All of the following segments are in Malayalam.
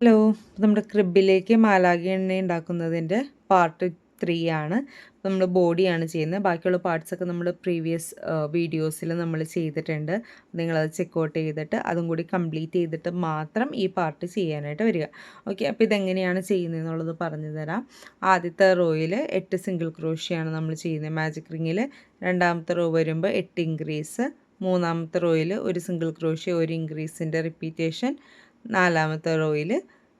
ഹലോ നമ്മുടെ ക്രിബിലേക്ക് മാലാഖി എണ്ണ ഉണ്ടാക്കുന്നതിന്റെ പാർട്ട് ത്രീ ആണ്. നമ്മൾ ബോഡിയാണ് ചെയ്യുന്നത്. ബാക്കിയുള്ള പാർട്സൊക്കെ നമ്മൾ പ്രീവിയസ് വീഡിയോസിൽ നമ്മൾ ചെയ്തിട്ടുണ്ട്. നിങ്ങളത് ചെക്കൗട്ട് ചെയ്തിട്ട് അതും കൂടി കംപ്ലീറ്റ് ചെയ്തിട്ട് മാത്രം ഈ പാർട്ട് ചെയ്യാനായിട്ട് വരിക. ഓക്കെ അപ്പോൾ ഇതെങ്ങനെയാണ് ചെയ്യുന്നതെന്നുള്ളത് പറഞ്ഞു തരാം. ആദ്യത്തെ റോയിൽ എട്ട് സിംഗിൾ ക്രോഷിയാണ് നമ്മൾ ചെയ്യുന്നത്. മാജിക് റിങ്ങിൽ രണ്ടാമത്തെ റോ വരുമ്പോൾ എട്ട് ഇൻക്രീസ് മൂന്നാമത്തെ റോയിൽ ഒരു സിംഗിൾ ക്രോഷ്യ ഒരു ഇൻക്രീസിന്റെ റിപ്പീറ്റേഷൻ നാലാമത്തെ റോയിൽ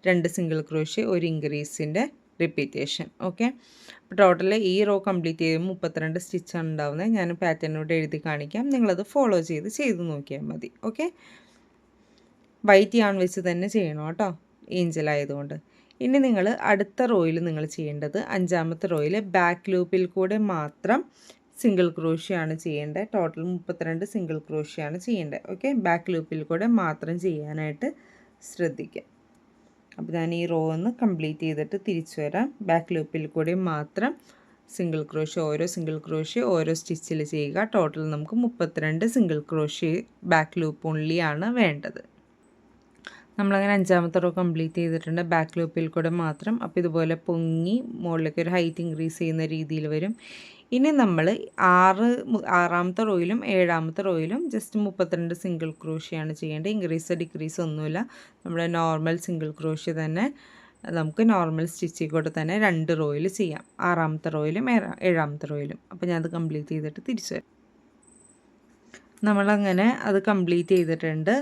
രണ്ട് സിംഗിൾ ക്രോഷ്യ ഒരു ഇൻക്രീസിന്റെ റിപ്പീറ്റേഷൻ ഓക്കെ അപ്പോൾ ടോട്ടൽ ഈ റോ കംപ്ലീറ്റ് ചെയ്യുമ്പോൾ മുപ്പത്തിരണ്ട് സ്റ്റിച്ചാണ് ഉണ്ടാവുന്നത്. ഞാൻ പാറ്റേണിനോട് എഴുതി കാണിക്കാം. നിങ്ങളത് ഫോളോ ചെയ്ത് ചെയ്ത് നോക്കിയാൽ മതി. ഓക്കെ വൈറ്റ് യാൺ വെച്ച് തന്നെ ചെയ്യണം കേട്ടോ. ഏഞ്ചലായതുകൊണ്ട് ഇനി നിങ്ങൾ അടുത്ത റോയിൽ നിങ്ങൾ ചെയ്യേണ്ടത് അഞ്ചാമത്തെ റോയിൽ ബാക്ക് ലൂപ്പിൽ കൂടെ മാത്രം സിംഗിൾ ക്രോഷ്യാണ് ചെയ്യേണ്ടത്. ടോട്ടൽ മുപ്പത്തിരണ്ട് സിംഗിൾ ക്രോഷ്യാണ് ചെയ്യേണ്ടത്. ഓക്കെ ബാക്ക് ലൂപ്പിൽ കൂടെ മാത്രം ചെയ്യാനായിട്ട് ശ്രദ്ധിക്കാം അപ്പോൾ ഞാൻ ഈ റോ ഒന്ന് കംപ്ലീറ്റ് ചെയ്തിട്ട് തിരിച്ചു വരാം. ബാക്ക് ലൂപ്പിൽ കൂടി മാത്രം സിംഗിൾ ക്രോഷ്യ ഓരോ സിംഗിൾ ക്രോഷ്യ ഓരോ സ്റ്റിച്ചിൽ ചെയ്യുക. ടോട്ടൽ നമുക്ക് മുപ്പത്തിരണ്ട് സിംഗിൾ ക്രോഷ്യ ബാക്ക് ലൂപ്പ് ഉള്ളിയാണ് വേണ്ടത്. നമ്മളങ്ങനെ അഞ്ചാമത്തെ റോ കംപ്ലീറ്റ് ചെയ്തിട്ടുണ്ട്. ബാക്ക് ലൂപ്പിൽ കൂടെ മാത്രം. അപ്പോൾ ഇതുപോലെ പൊങ്ങി മുകളിലേക്ക് ഒരു ഹൈറ്റ് ഇൻക്രീസ് ചെയ്യുന്ന രീതിയിൽ വരും. ഇനി നമ്മൾ ആറ് ആറാമത്തെ റോയിലും ഏഴാമത്തെ റോയിലും ജസ്റ്റ് മുപ്പത്തിരണ്ട് സിംഗിൾ ക്രോഷിയാണ് ചെയ്യേണ്ടത്. ഇൻക്രീസ് ഡിക്രീസ് ഒന്നുമില്ല. നമ്മുടെ നോർമൽ സിംഗിൾ ക്രോഷ്യ തന്നെ നമുക്ക് നോർമൽ സ്റ്റിച്ചിൽ കൂടെ തന്നെ രണ്ട് റോയിൽ ചെയ്യാം. ആറാമത്തെ റോയിലും ഏഴാമത്തെ റോയിലും അപ്പോൾ ഞാനത് കംപ്ലീറ്റ് ചെയ്തിട്ട് തിരിച്ചു വരാം. നമ്മളങ്ങനെ അത് കംപ്ലീറ്റ് ചെയ്തിട്ടുണ്ട്.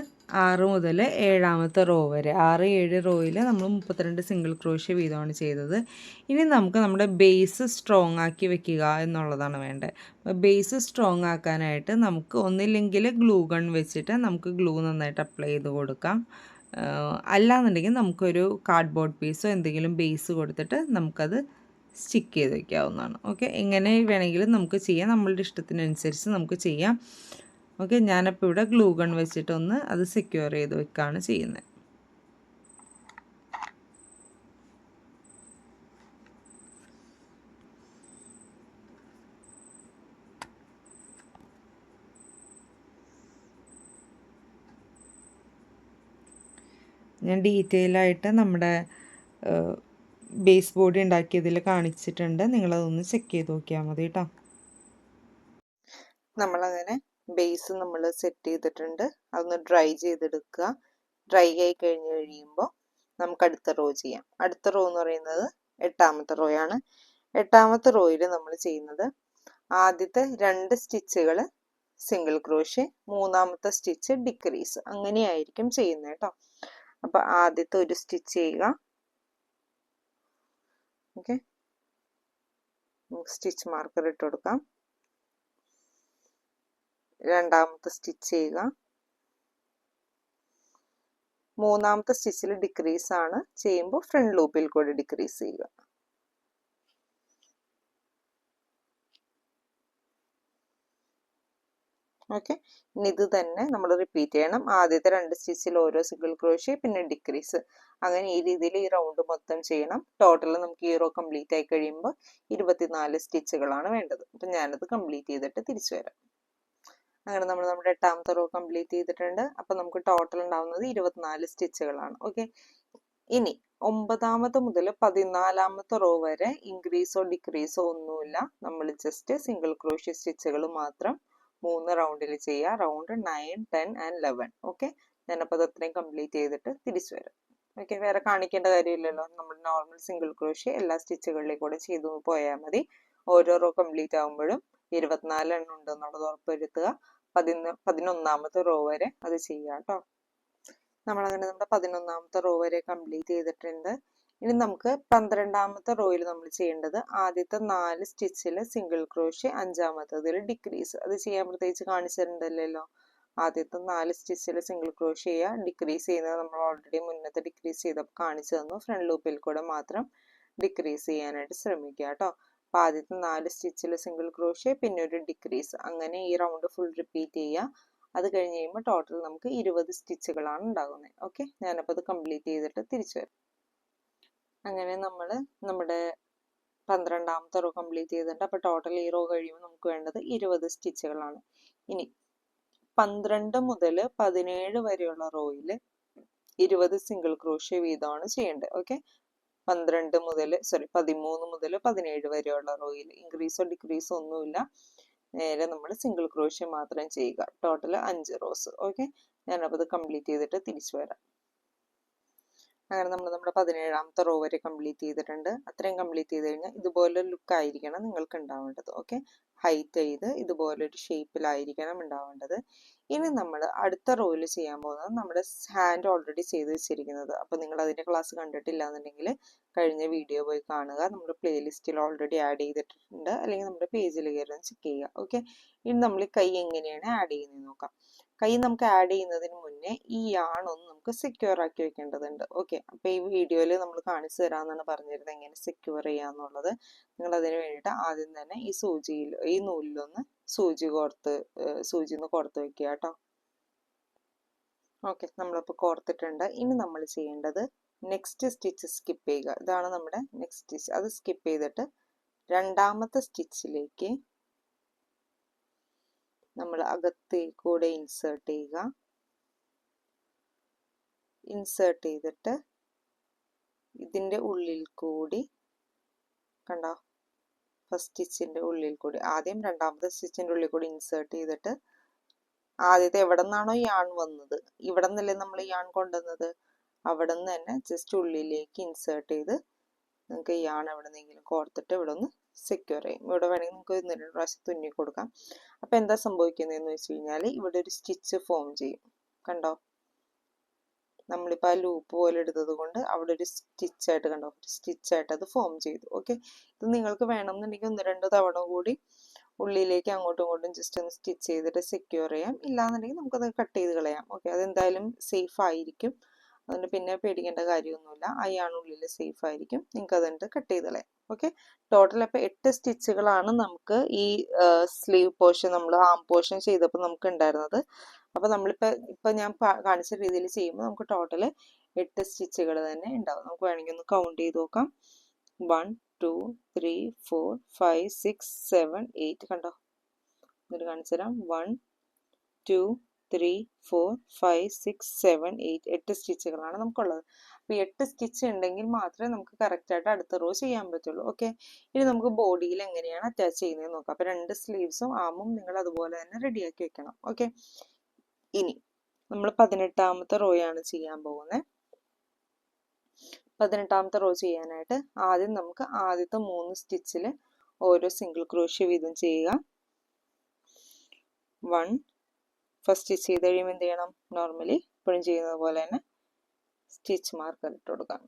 ആറ് മുതൽ ഏഴാമത്തെ റോ വരെ. ആറ് ഏഴ് റോയിൽ നമ്മൾ മുപ്പത്തിരണ്ട് സിംഗിൾ ക്രോഷ്യ വീതമാണ് ചെയ്തത്. ഇനി നമുക്ക് നമ്മുടെ ബേസ് സ്ട്രോങ് ആക്കി വെക്കുക എന്നുള്ളതാണ് വേണ്ടത്. ബേസ് സ്ട്രോങ് ആക്കാനായിട്ട് നമുക്ക് ഒന്നില്ലെങ്കിൽ ഗ്ലൂ ഗൺ വെച്ചിട്ട് നമുക്ക് ഗ്ലൂ നന്നായിട്ട് അപ്ലൈ ചെയ്ത് കൊടുക്കാം. അല്ലാന്നുണ്ടെങ്കിൽ നമുക്കൊരു കാർഡ്ബോർഡ് പീസോ എന്തെങ്കിലും ബേസ് കൊടുത്തിട്ട് നമുക്കത് സ്റ്റിക്ക് ചെയ്ത് വയ്ക്കാവുന്നതാണ് ഓക്കെ എങ്ങനെ വേണമെങ്കിലും നമുക്ക് ചെയ്യാം. നമ്മളുടെ ഇഷ്ടത്തിനനുസരിച്ച് നമുക്ക് ചെയ്യാം. ഓക്കെ ഞാനപ്പോൾ ഇവിടെ ഗ്ലൂ ഗൺ വെച്ചിട്ടൊന്ന് അത് സെക്യൂർ ചെയ്ത് വെക്കുകയാണ് ചെയ്യുന്നത് ഞാൻ ഡീറ്റെയിൽ ആയിട്ട് നമ്മുടെ ബേസ് ബോർഡ് ഉണ്ടാക്കിയതിൽ കാണിച്ചിട്ടുണ്ട്. നിങ്ങളതൊന്ന് ചെക്ക് ചെയ്ത് നോക്കിയാൽ മതി കേട്ടോ നമ്മളങ്ങനെ ബേസ് നമ്മൾ സെറ്റ് ചെയ്തിട്ടുണ്ട്. അതൊന്ന് ഡ്രൈ ചെയ്തെടുക്കുക. ഡ്രൈ ആയി കഴിഞ്ഞ് കഴിയുമ്പോൾ നമുക്ക് അടുത്ത റോ ചെയ്യാം. അടുത്ത റോ എന്ന് പറയുന്നത് എട്ടാമത്തെ റോ ആണ്. എട്ടാമത്തെ റോയിൽ നമ്മൾ ചെയ്യുന്നത് ആദ്യത്തെ രണ്ട് സ്റ്റിച്ചുകൾ സിംഗിൾ ക്രോഷ്യ മൂന്നാമത്തെ സ്റ്റിച്ച് ഡിക്രീസ് അങ്ങനെയായിരിക്കും ചെയ്യുന്നത് കേട്ടോ. അപ്പൊ ആദ്യത്തെ ഒരു സ്റ്റിച്ച് ചെയ്യുക. ഓക്കെ സ്റ്റിച്ച് മാർക്കർ ഇട്ട് കൊടുക്കാം. രണ്ടാമത്തെ സ്റ്റിച്ച് ചെയ്യുക. മൂന്നാമത്തെ സ്റ്റിച്ചിൽ ഡിക്രീസ് ആണ്. ചെയ്യുമ്പോൾ ഫ്രണ്ട് ലൂപ്പിൽ കൂടി ഡിക്രീസ് ചെയ്യുക. ഓക്കെ ഇനി ഇത് തന്നെ നമ്മൾ റിപ്പീറ്റ് ചെയ്യണം. ആദ്യത്തെ രണ്ട് സ്റ്റിച്ചിൽ ഓരോ സിംഗിൾ ക്രോഷ്യ പിന്നെ ഡിക്രീസ് അങ്ങനെ ഈ രീതിയിൽ ഈ റൗണ്ട് മൊത്തം ചെയ്യണം. ടോട്ടൽ നമുക്ക് ഈ റോ കംപ്ലീറ്റ് ആയി കഴിയുമ്പോൾ ഇരുപത്തിനാല് സ്റ്റിച്ചുകളാണ് വേണ്ടത്. അപ്പം ഞാനത് കംപ്ലീറ്റ് ചെയ്തിട്ട് തിരിച്ചു വരാം. അങ്ങനെ നമ്മൾ നമ്മുടെ എട്ടാമത്തെ റോ കംപ്ലീറ്റ് ചെയ്തിട്ടുണ്ട്. അപ്പം നമുക്ക് ടോട്ടൽ ഉണ്ടാവുന്നത് ഇരുപത്തിനാല് സ്റ്റിച്ചുകളാണ്. ഓക്കെ ഇനി ഒമ്പതാമത്തെ മുതൽ പതിനാലാമത്തെ റോ വരെ ഇൻക്രീസോ ഡിക്രീസോ ഒന്നുമില്ല. നമ്മൾ ജസ്റ്റ് സിംഗിൾ ക്രോഷ്യ സ്റ്റിച്ചുകൾ മാത്രം മൂന്ന് റൗണ്ടിൽ ചെയ്യുക. Round nine ten and eleven okay ഞാനപ്പോൾ അത് അത്രയും കംപ്ലീറ്റ് ചെയ്തിട്ട് തിരിച്ചു വരാം. ഓക്കെ വേറെ കാണിക്കേണ്ട കാര്യമില്ലല്ലോ. നമ്മൾ നോർമൽ സിംഗിൾ ക്രോഷ്യ എല്ലാ സ്റ്റിച്ചുകളിലേക്കും കൂടെ ചെയ്തു പോയാൽ മതി. ഓരോ റോ കംപ്ലീറ്റ് ആകുമ്പോഴും ഇരുപത്തിനാല് എണ്ണം ഉണ്ടെന്നുള്ളത് ഉറപ്പുവരുത്തുക. പതിനൊന്ന് പതിനൊന്നാമത്തെ റോ വരെ അത് ചെയ്യുക കേട്ടോ. നമ്മളങ്ങനെ നമ്മുടെ പതിനൊന്നാമത്തെ റോ വരെ കംപ്ലീറ്റ് ചെയ്തിട്ടുണ്ട്. ഇനി നമുക്ക് പന്ത്രണ്ടാമത്തെ റോയിൽ നമ്മൾ ചെയ്യേണ്ടത് ആദ്യത്തെ നാല് സ്റ്റിച്ചിൽ സിംഗിൾ ക്രോഷ്യ അഞ്ചാമത്തതിൽ ഡിക്രീസ് അത് ചെയ്യാൻ പ്രത്യേകിച്ച് കാണിച്ചിട്ടുണ്ടല്ലോ ആദ്യത്തെ നാല് സ്റ്റിച്ചിൽ സിംഗിൾ ക്രോഷ്യ ചെയ്യുക ഡിക്രീസ് ചെയ്യുന്നത് നമ്മൾ ഓൾറെഡി മുന്നത്തെ ഡിക്രീസ് ചെയ്തപ്പോൾ കാണിച്ചു തന്നു. ഫ്രണ്ട് ലൂപ്പിൽ കൂടെ മാത്രം ഡിക്രീസ് ചെയ്യാനായിട്ട് ശ്രമിക്കുക കേട്ടോ. അപ്പോൾ ആദ്യത്തെ നാല് സ്റ്റിച്ചിൽ സിംഗിൾ ക്രോഷ്യ പിന്നെ ഒരു ഡിക്രീസ് അങ്ങനെ ഈ റൗണ്ട് ഫുൾ റിപ്പീറ്റ് ചെയ്യുക. അത് കഴിഞ്ഞ് കഴിയുമ്പോൾ ടോട്ടൽ നമുക്ക് ഇരുപത് സ്റ്റിച്ചുകളാണ് ഉണ്ടാകുന്നത് ഓക്കെ ഞാനപ്പോൾ അത് കംപ്ലീറ്റ് ചെയ്തിട്ട് തിരിച്ചു വരാം. അങ്ങനെ നമ്മൾ നമ്മുടെ പന്ത്രണ്ടാമത്തെ റോ കംപ്ലീറ്റ് ചെയ്തിട്ട് അപ്പോൾ ടോട്ടൽ ഈ റോ കഴിയുമ്പോൾ നമുക്ക് വേണ്ടത് ഇരുപത് സ്റ്റിച്ചുകളാണ് ഇനി പന്ത്രണ്ട് മുതൽ പതിനേഴ് വരെയുള്ള റോയിൽ ഇരുപത് സിംഗിൾ ക്രോഷ്യ വീതമാണ് ചെയ്യേണ്ടത്. ഓക്കെ പന്ത്രണ്ട് മുതൽ സോറി പതിമൂന്ന് മുതൽ പതിനേഴ് വരെയുള്ള റോയിൽ ഇൻക്രീസോ ഡിക്രീസോ ഒന്നുമില്ല. നേരെ നമ്മൾ സിംഗിൾ ക്രോഷ്യ മാത്രം ചെയ്യുക. ടോട്ടൽ അഞ്ച് റോസ് ഓക്കെ ഞാനപ്പോൾ ഇത് കംപ്ലീറ്റ് ചെയ്തിട്ട് തിരിച്ചു വരാം. അങ്ങനെ നമ്മൾ നമ്മുടെ പതിനേഴാമത്തെ റോ വരെ കംപ്ലീറ്റ് ചെയ്തിട്ടുണ്ട്. അത്രയും കംപ്ലീറ്റ് ചെയ്ത് കഴിഞ്ഞാൽ ഇതുപോലെ ലുക്ക് ആയിരിക്കണം നിങ്ങൾക്ക് ഉണ്ടാവേണ്ടത്. ഓക്കെ ഹൈറ്റ് ചെയ്ത് ഇതുപോലൊരു ഷേപ്പിലായിരിക്കണം ഉണ്ടാവേണ്ടത്. ഇനി നമ്മൾ അടുത്ത റോയിൽ ചെയ്യാൻ പോകുന്നത് നമ്മുടെ ഹാൻഡ് ഓൾറെഡി ചെയ്ത് വെച്ചിരിക്കുന്നത്. അപ്പോൾ നിങ്ങൾ അതിന്റെ ക്ലാസ് കണ്ടിട്ടില്ല എന്നുണ്ടെങ്കിൽ കഴിഞ്ഞ വീഡിയോ പോയി കാണുക. നമ്മുടെ പ്ലേലിസ്റ്റിൽ ഓൾറെഡി ആഡ് ചെയ്തിട്ടുണ്ട്. അല്ലെങ്കിൽ നമ്മുടെ പേജിൽ കയറി ചെക്ക് ചെയ്യുക. ഓക്കെ ഇനി നമ്മൾ കൈ എങ്ങനെയാണ് ആഡ് ചെയ്യുന്നത് നോക്കാം. കൈ നമുക്ക് ആഡ് ചെയ്യുന്നതിന് മുന്നേ ഈ യാൺ ഒന്ന് നമുക്ക് സെക്യൂർ ആക്കി വെക്കേണ്ടതുണ്ട്. ഓക്കെ അപ്പോൾ ഈ വീഡിയോയിൽ നമ്മൾ കാണിച്ചു തരാമെന്നാണ് പറഞ്ഞിരുന്നത്. എങ്ങനെ സെക്യൂർ ചെയ്യാന്നുള്ളത്. നിങ്ങൾ അതിന് വേണ്ടിയിട്ട് ആദ്യം തന്നെ ഈ സൂചിയിൽ ഈ നൂലിലൊന്ന് സൂചി കോർത്ത് സൂചി ഒന്ന് കോർത്ത് വെക്കുക കേട്ടോ ഓക്കെ നമ്മളിപ്പോൾ കോർത്തിട്ടുണ്ട്. ഇനി നമ്മൾ ചെയ്യേണ്ടത് നെക്സ്റ്റ് സ്റ്റിച്ച് സ്കിപ്പ് ചെയ്യുക. ഇതാണ് നമ്മുടെ നെക്സ്റ്റ് സ്റ്റിച്ച്. അത് സ്കിപ്പ് ചെയ്തിട്ട് രണ്ടാമത്തെ സ്റ്റിച്ചിലേക്ക് നമ്മൾ അകത്തേ കൂടെ ഇൻസേർട്ട് ചെയ്യുക. ഇൻസേർട്ട് ചെയ്തിട്ട് ഇതിന്റെ ഉള്ളിൽ കൂടി കണ്ടോ? ഫസ്റ്റ് സ്റ്റിച്ചിന്റെ ഉള്ളിൽ കൂടി. ആദ്യം രണ്ടാമത്തെ സ്റ്റിച്ചിന്റെ ഉള്ളിൽ കൂടി ഇൻസേർട്ട് ചെയ്തിട്ട് ആദ്യത്തെ എവിടെ നിന്നാണോ യാൺ വന്നത്. ഇവിടെ നിന്നല്ലേ നമ്മൾ യാൺ കൊണ്ടുവന്നത്? അവിടെ നിന്ന് തന്നെ ജസ്റ്റ് ഉള്ളിലേക്ക് ഇൻസേർട്ട് ചെയ്ത് നിങ്ങൾക്ക് യാൺ എവിടെ നിന്നെങ്കിലും കോർത്തിട്ട് ഇവിടെ ഒന്ന് സെക്യൂർ ചെയ്യും. ഇവിടെ വേണമെങ്കിൽ നിങ്ങൾക്ക് ഒന്ന് രണ്ട് പ്രാവശ്യം തുന്നി കൊടുക്കാം അപ്പോൾ എന്താ സംഭവിക്കുന്നതെന്ന് വെച്ച് കഴിഞ്ഞാൽ ഇവിടെ ഒരു സ്റ്റിച്ച് ഫോം ചെയ്യും. കണ്ടോ? നമ്മളിപ്പോൾ ആ ലൂപ്പ് പോലെ എടുത്തത് കൊണ്ട് അവിടെ ഒരു സ്റ്റിച്ചായിട്ട് കണ്ടോ? സ്റ്റിച്ചായിട്ട് അത് ഫോം ചെയ്തു. ഓക്കെ ഇത് നിങ്ങൾക്ക് വേണമെന്നുണ്ടെങ്കിൽ ഒന്ന് രണ്ട് തവണ കൂടി ഉള്ളിലേക്ക് അങ്ങോട്ടും ഇങ്ങോട്ടും ജസ്റ്റ് ഒന്ന് സ്റ്റിച്ച് ചെയ്തിട്ട് സെക്യൂർ ചെയ്യാം. ഇല്ലാന്നുണ്ടെങ്കിൽ നമുക്കത് കട്ട് ചെയ്ത് കളയാം. ഓക്കെ അതെന്തായാലും സേഫ് ആയിരിക്കും. അതുകൊണ്ട് പിന്നെ പേടിക്കേണ്ട കാര്യമൊന്നുമില്ല. അയാളുള്ളിൽ സേഫ് ആയിരിക്കും. നിങ്ങൾക്ക് അതുകൊണ്ട് കട്ട് ചെയ്ത് കളയാം. ഓക്കെ ടോട്ടൽ അപ്പോൾ എട്ട് സ്റ്റിച്ചുകളാണ് നമുക്ക് ഈ സ്ലീവ് പോർഷൻ നമ്മൾ ആം പോർഷൻ ചെയ്തപ്പോൾ നമുക്ക് ഉണ്ടായിരുന്നത്. അപ്പോൾ നമ്മളിപ്പോൾ ഇപ്പോൾ ഞാൻ കാണിച്ച രീതിയിൽ ചെയ്യുമ്പോൾ നമുക്ക് ടോട്ടൽ എട്ട് സ്റ്റിച്ചുകൾ തന്നെ ഉണ്ടാവും. നമുക്ക് വേണമെങ്കിൽ ഒന്ന് കൗണ്ട് ചെയ്ത് നോക്കാം. One two three four five six seven eight കണ്ടോ? എന്നിട്ട് കാണിച്ചു തരാം. One two three four five six seven eight എട്ട് സ്റ്റിച്ചുകളാണ് നമുക്കുള്ളത്. അപ്പോൾ എട്ട് സ്റ്റിച്ച് ഉണ്ടെങ്കിൽ മാത്രമേ നമുക്ക് കറക്റ്റായിട്ട് അടുത്ത റോ ചെയ്യാൻ പറ്റുള്ളൂ. ഓക്കെ ഇനി നമുക്ക് ബോഡിയിൽ എങ്ങനെയാണ് അറ്റാച്ച് ചെയ്യുന്നത് നോക്കാം. അപ്പോൾ രണ്ട് സ്ലീവ്സും ആമും നിങ്ങൾ അതുപോലെ തന്നെ റെഡിയാക്കി വെക്കണം. ഓക്കെ ഇനി നമ്മൾ പതിനെട്ടാമത്തെ ആണ് ചെയ്യാൻ പോകുന്നത് പതിനെട്ടാമത്തെ റോ ചെയ്യാനായിട്ട് ആദ്യം നമുക്ക് ആദ്യത്തെ മൂന്ന് സ്റ്റിച്ചിൽ ഓരോ സിംഗിൾ ക്രോഷ്യ വീതം ചെയ്യുക. വൺ ഫസ്റ്റ് സ്റ്റിച്ച് ചെയ്ത് കഴിയുമ്പോൾ എന്ത് ചെയ്യണം? നോർമലി ഇപ്പോഴും ചെയ്യുന്നത് പോലെ തന്നെ സ്റ്റിച്ച് മാർക്കർ ഇട്ട് കൊടുക്കാം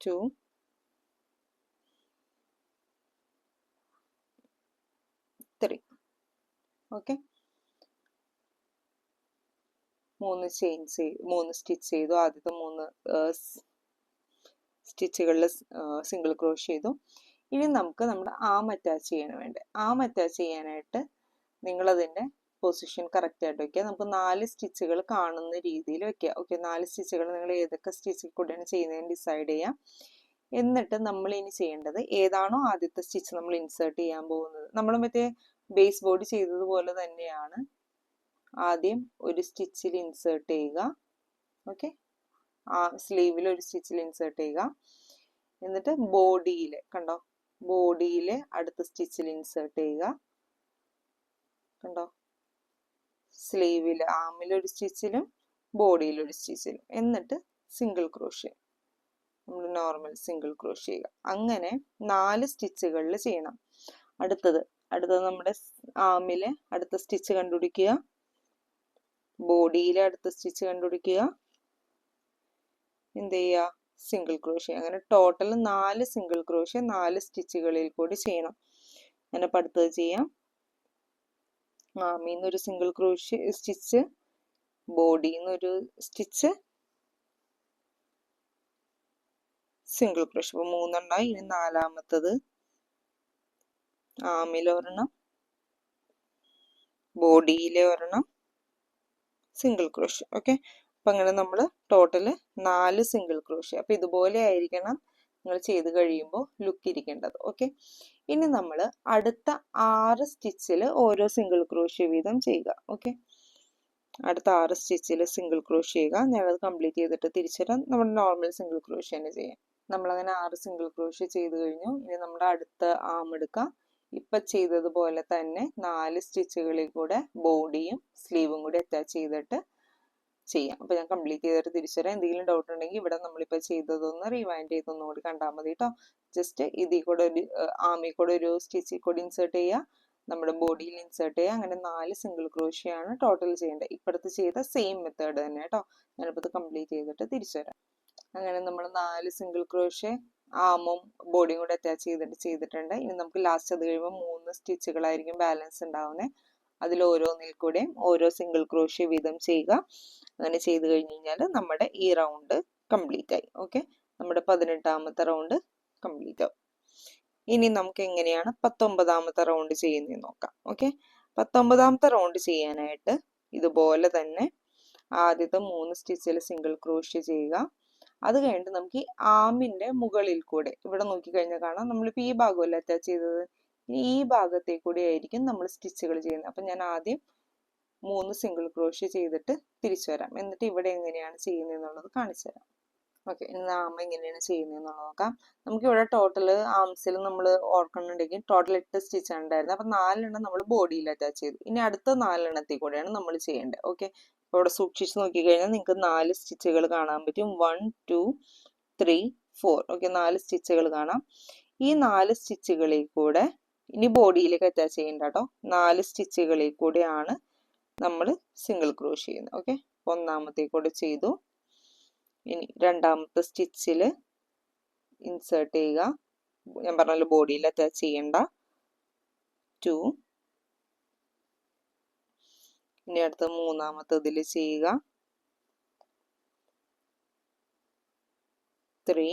ടു ത്രീ ഓക്കെ. മൂന്ന് ചെയിൻസ് മൂന്ന് സ്റ്റിച്ച് ചെയ്തു. ആദ്യത്തെ മൂന്ന് സ്റ്റിച്ചുകളിൽ സിംഗിൾ ക്രോഷ് ചെയ്തു. ഇനി നമുക്ക് നമ്മുടെ ആം അറ്റാച്ച് ചെയ്യണം വേണ്ടത്. ആം അറ്റാച്ച് ചെയ്യാനായിട്ട് നിങ്ങളതിന്റെ പൊസിഷൻ കറക്റ്റ് ആയിട്ട് വെക്കുക. നമുക്ക് നാല് സ്റ്റിച്ചുകൾ കാണുന്ന രീതിയിൽ വെക്കുക. ഓക്കെ നാല് സ്റ്റിച്ചുകൾ നിങ്ങൾ ഏതൊക്കെ സ്റ്റിച്ചിൽ കൂടെയാണ് ചെയ്യുന്നതെന്ന് ഡിസൈഡ് ചെയ്യാം. എന്നിട്ട് നമ്മൾ ഇനി ചെയ്യേണ്ടത് ഏതാണോ ആദ്യത്തെ സ്റ്റിച്ച് നമ്മൾ ഇൻസേർട്ട് ചെയ്യാൻ പോകുന്നത്. നമ്മൾ മറ്റേ ബേസ് ബോഡി ചെയ്തതുപോലെ തന്നെയാണ്. ആദ്യം ഒരു സ്റ്റിച്ചിൽ ഇൻസേർട്ട് ചെയ്യുക. ഓക്കെ ആ സ്ലീവിൽ ഒരു സ്റ്റിച്ചിൽ ഇൻസേർട്ട് ചെയ്യുക. എന്നിട്ട് ബോഡിയിൽ കണ്ടോ? ബോഡിയിൽ അടുത്ത സ്റ്റിച്ചിൽ ഇൻസേർട്ട് ചെയ്യുക. കണ്ടോ? സ്ലീവിൽ ആമിലൊരു സ്റ്റിച്ചിലും ബോഡിയിൽ ഒരു സ്റ്റിച്ചിലും എന്നിട്ട് സിംഗിൾ ക്രോഷ്യ നമ്മൾ നോർമൽ സിംഗിൾ ക്രോഷ്യ ചെയ്യുക. അങ്ങനെ നാല് സ്റ്റിച്ചുകളിൽ ചെയ്യണം. അടുത്തത് അടുത്തത് നമ്മുടെ ആമിലെ അടുത്ത സ്റ്റിച്ച് കണ്ടുപിടിക്കുക. ബോഡിയിലെ അടുത്ത സ്റ്റിച്ച് കണ്ടുപിടിക്കുക. എന്ത് ചെയ്യുക? Single crochet. അങ്ങനെ ടോട്ടൽ നാല് സിംഗിൾ ക്രോഷ്യ നാല് സ്റ്റിച്ചുകളിൽ കൂടി ചെയ്യണം. അങ്ങനെ അടുത്തത് ചെയ്യാം. ആമിന്ന് ഒരു സിംഗിൾ ക്രോഷ്യ സ്റ്റിച്ച് ബോഡിന്ന് ഒരു സ്റ്റിച്ച് സിംഗിൾ ക്രോഷ്യ. അപ്പോൾ മൂന്നെണ്ണമായി ഇനി നാലാമത്തത്. ആമിലെ ഒരെണ്ണം ബോഡിയിലെ ഒരെണ്ണം സിംഗിൾ ക്രോഷ്യ ഓക്കെ അപ്പം അങ്ങനെ നമ്മൾ ടോട്ടൽ നാല് സിംഗിൾ ക്രോഷ്യ അപ്പം ഇതുപോലെ ആയിരിക്കണം നിങ്ങൾ ചെയ്ത് കഴിയുമ്പോൾ ലുക്ക് ഇരിക്കേണ്ടത്. ഓക്കെ ഇനി നമ്മൾ അടുത്ത ആറ് സ്റ്റിച്ചിൽ ഓരോ സിംഗിൾ ക്രോഷ്യ വീതം ചെയ്യുക. ഓക്കെ അടുത്ത ആറ് സ്റ്റിച്ചിൽ സിംഗിൾ ക്രോഷ്യ ചെയ്യുക. ഞാനത് കംപ്ലീറ്റ് ചെയ്തിട്ട് തിരിച്ചിടാം നമ്മൾ നോർമൽ സിംഗിൾ ക്രോഷ്യ തന്നെ ചെയ്യാം. നമ്മളങ്ങനെ ആറ് സിംഗിൾ ക്രോഷ്യ ചെയ്ത് കഴിഞ്ഞു. ഇനി നമ്മുടെ അടുത്ത ആം എടുക്കാം. ഇപ്പം ചെയ്തതുപോലെ തന്നെ നാല് സ്റ്റിച്ചുകളിൽ കൂടെ ബോഡിയും സ്ലീവും കൂടി അറ്റാച്ച് ചെയ്തിട്ട് ചെയ്യാം. അപ്പോൾ ഞാൻ കംപ്ലീറ്റ് ചെയ്തിട്ട് തിരിച്ചു വരാം. എന്തെങ്കിലും ഡൗട്ട് ഉണ്ടെങ്കിൽ ഇവിടെ നമ്മളിപ്പോൾ ചെയ്തതൊന്ന് റിവൈൻഡ് ചെയ്ത് കൂടി കണ്ടാൽ മതി കേട്ടോ ജസ്റ്റ് ഇതിൽ കൂടെ ഒരു ആമിൽ കൂടെ ഒരു സ്റ്റിച്ചിൽ കൂടി ഇൻസേർട്ട് ചെയ്യുക നമ്മുടെ ബോഡിയിൽ ഇൻസേർട്ട് ചെയ്യുക അങ്ങനെ നാല് സിംഗിൾ ക്രോഷിയാണ് ടോട്ടൽ ചെയ്യേണ്ടത്. ഇപ്പോഴത്തെ ചെയ്ത സെയിം മെത്തേഡ് തന്നെ കേട്ടോ ഞാനിപ്പോൾ ഇത് കംപ്ലീറ്റ് ചെയ്തിട്ട് തിരിച്ചു അങ്ങനെ നമ്മൾ നാല് സിംഗിൾ ക്രോഷ്യ ആമും ബോഡിയും കൂടെ അറ്റാച്ച് ചെയ്തിട്ട് ചെയ്തിട്ടുണ്ട്. ഇനി നമുക്ക് ലാസ്റ്റ് അത് കഴിയുമ്പോൾ മൂന്ന് സ്റ്റിച്ചുകളായിരിക്കും ബാലൻസ് ഉണ്ടാവുന്നത് അതിൽ ഓരോന്നിൽ കൂടെയും ഓരോ സിംഗിൾ ക്രോഷ്യ വീതം ചെയ്യുക. അങ്ങനെ ചെയ്ത് കഴിഞ്ഞ് കഴിഞ്ഞാൽ നമ്മുടെ ഈ റൗണ്ട് കംപ്ലീറ്റ് ആയി. ഓക്കെ നമ്മുടെ പതിനെട്ടാമത്തെ റൗണ്ട് കംപ്ലീറ്റ് ആവും. ഇനി നമുക്ക് എങ്ങനെയാണ് പത്തൊമ്പതാമത്തെ റൗണ്ട് ചെയ്യുന്നത് നോക്കാം. ഓക്കെ പത്തൊമ്പതാമത്തെ റൗണ്ട് ചെയ്യാനായിട്ട് ഇതുപോലെ തന്നെ ആദ്യത്തെ മൂന്ന് സ്റ്റിച്ചിൽ സിംഗിൾ ക്രോഷ്യ ചെയ്യുക. അത് കഴിഞ്ഞിട്ട് നമുക്ക് ഈ ആമിന്റെ മുകളിൽ കൂടെ ഇവിടെ നോക്കിക്കഴിഞ്ഞാൽ കാണാം നമ്മളിപ്പോൾ ഈ ഭാഗമല്ല അറ്റാച്ച് ചെയ്തത്. ഈ ഭാഗത്തെ കൂടെ ആയിരിക്കും നമ്മൾ സ്റ്റിച്ചുകൾ ചെയ്യുന്നത്. അപ്പം ഞാൻ ആദ്യം മൂന്ന് സിംഗിൾ ക്രോഷ്യ ചെയ്തിട്ട് തിരിച്ചു വരാം. എന്നിട്ട് ഇവിടെ എങ്ങനെയാണ് ചെയ്യുന്നത് എന്നുള്ളത് കാണിച്ചു തരാം. ഓക്കെ ഇന്ന് ആമ എങ്ങനെയാണ് ചെയ്യുന്നത് എന്നുള്ളത് നോക്കാം. നമുക്ക് ഇവിടെ ടോട്ടൽ ആംസിൽ നമ്മൾ ഓർക്കണമെന്നുണ്ടെങ്കിൽ ടോട്ടൽ എട്ട് സ്റ്റിച്ചാണ് ഉണ്ടായിരുന്നത്. അപ്പം നാലെണ്ണം നമ്മൾ ബോഡിയിൽ അറ്റാച്ച് ചെയ്തു. ഇനി അടുത്ത നാലെണ്ണത്തിൽ കൂടെയാണ് നമ്മൾ ചെയ്യേണ്ടത്. ഓക്കെ ഇവിടെ സൂക്ഷിച്ച് നോക്കിക്കഴിഞ്ഞാൽ നിങ്ങൾക്ക് നാല് സ്റ്റിച്ചുകൾ കാണാൻ പറ്റും. One two three four okay നാല് സ്റ്റിച്ചുകൾ കാണാം. ഈ നാല് സ്റ്റിച്ചുകളിൽ കൂടെ ഇനി ബോഡിയിലേക്ക് അറ്റാച്ച് ചെയ്യേണ്ട കേട്ടോ. നാല് സ്റ്റിച്ചുകളിൽ കൂടെയാണ് നമ്മൾ സിംഗിൾ ക്രോഷ് ചെയ്യുന്നത്. ഓക്കെ ഒന്നാമത്തെ കൂടെ ചെയ്തു. ഇനി രണ്ടാമത്തെ സ്റ്റിച്ചിൽ ഇൻസേർട്ട് ചെയ്യുക. ഞാൻ പറഞ്ഞല്ലോ ബോഡിയിൽ അറ്റാച്ച് ചെയ്യണ്ട. ടു ഇനി അടുത്ത മൂന്നാമത്തെ ഇതിൽ ചെയ്യുക. ത്രീ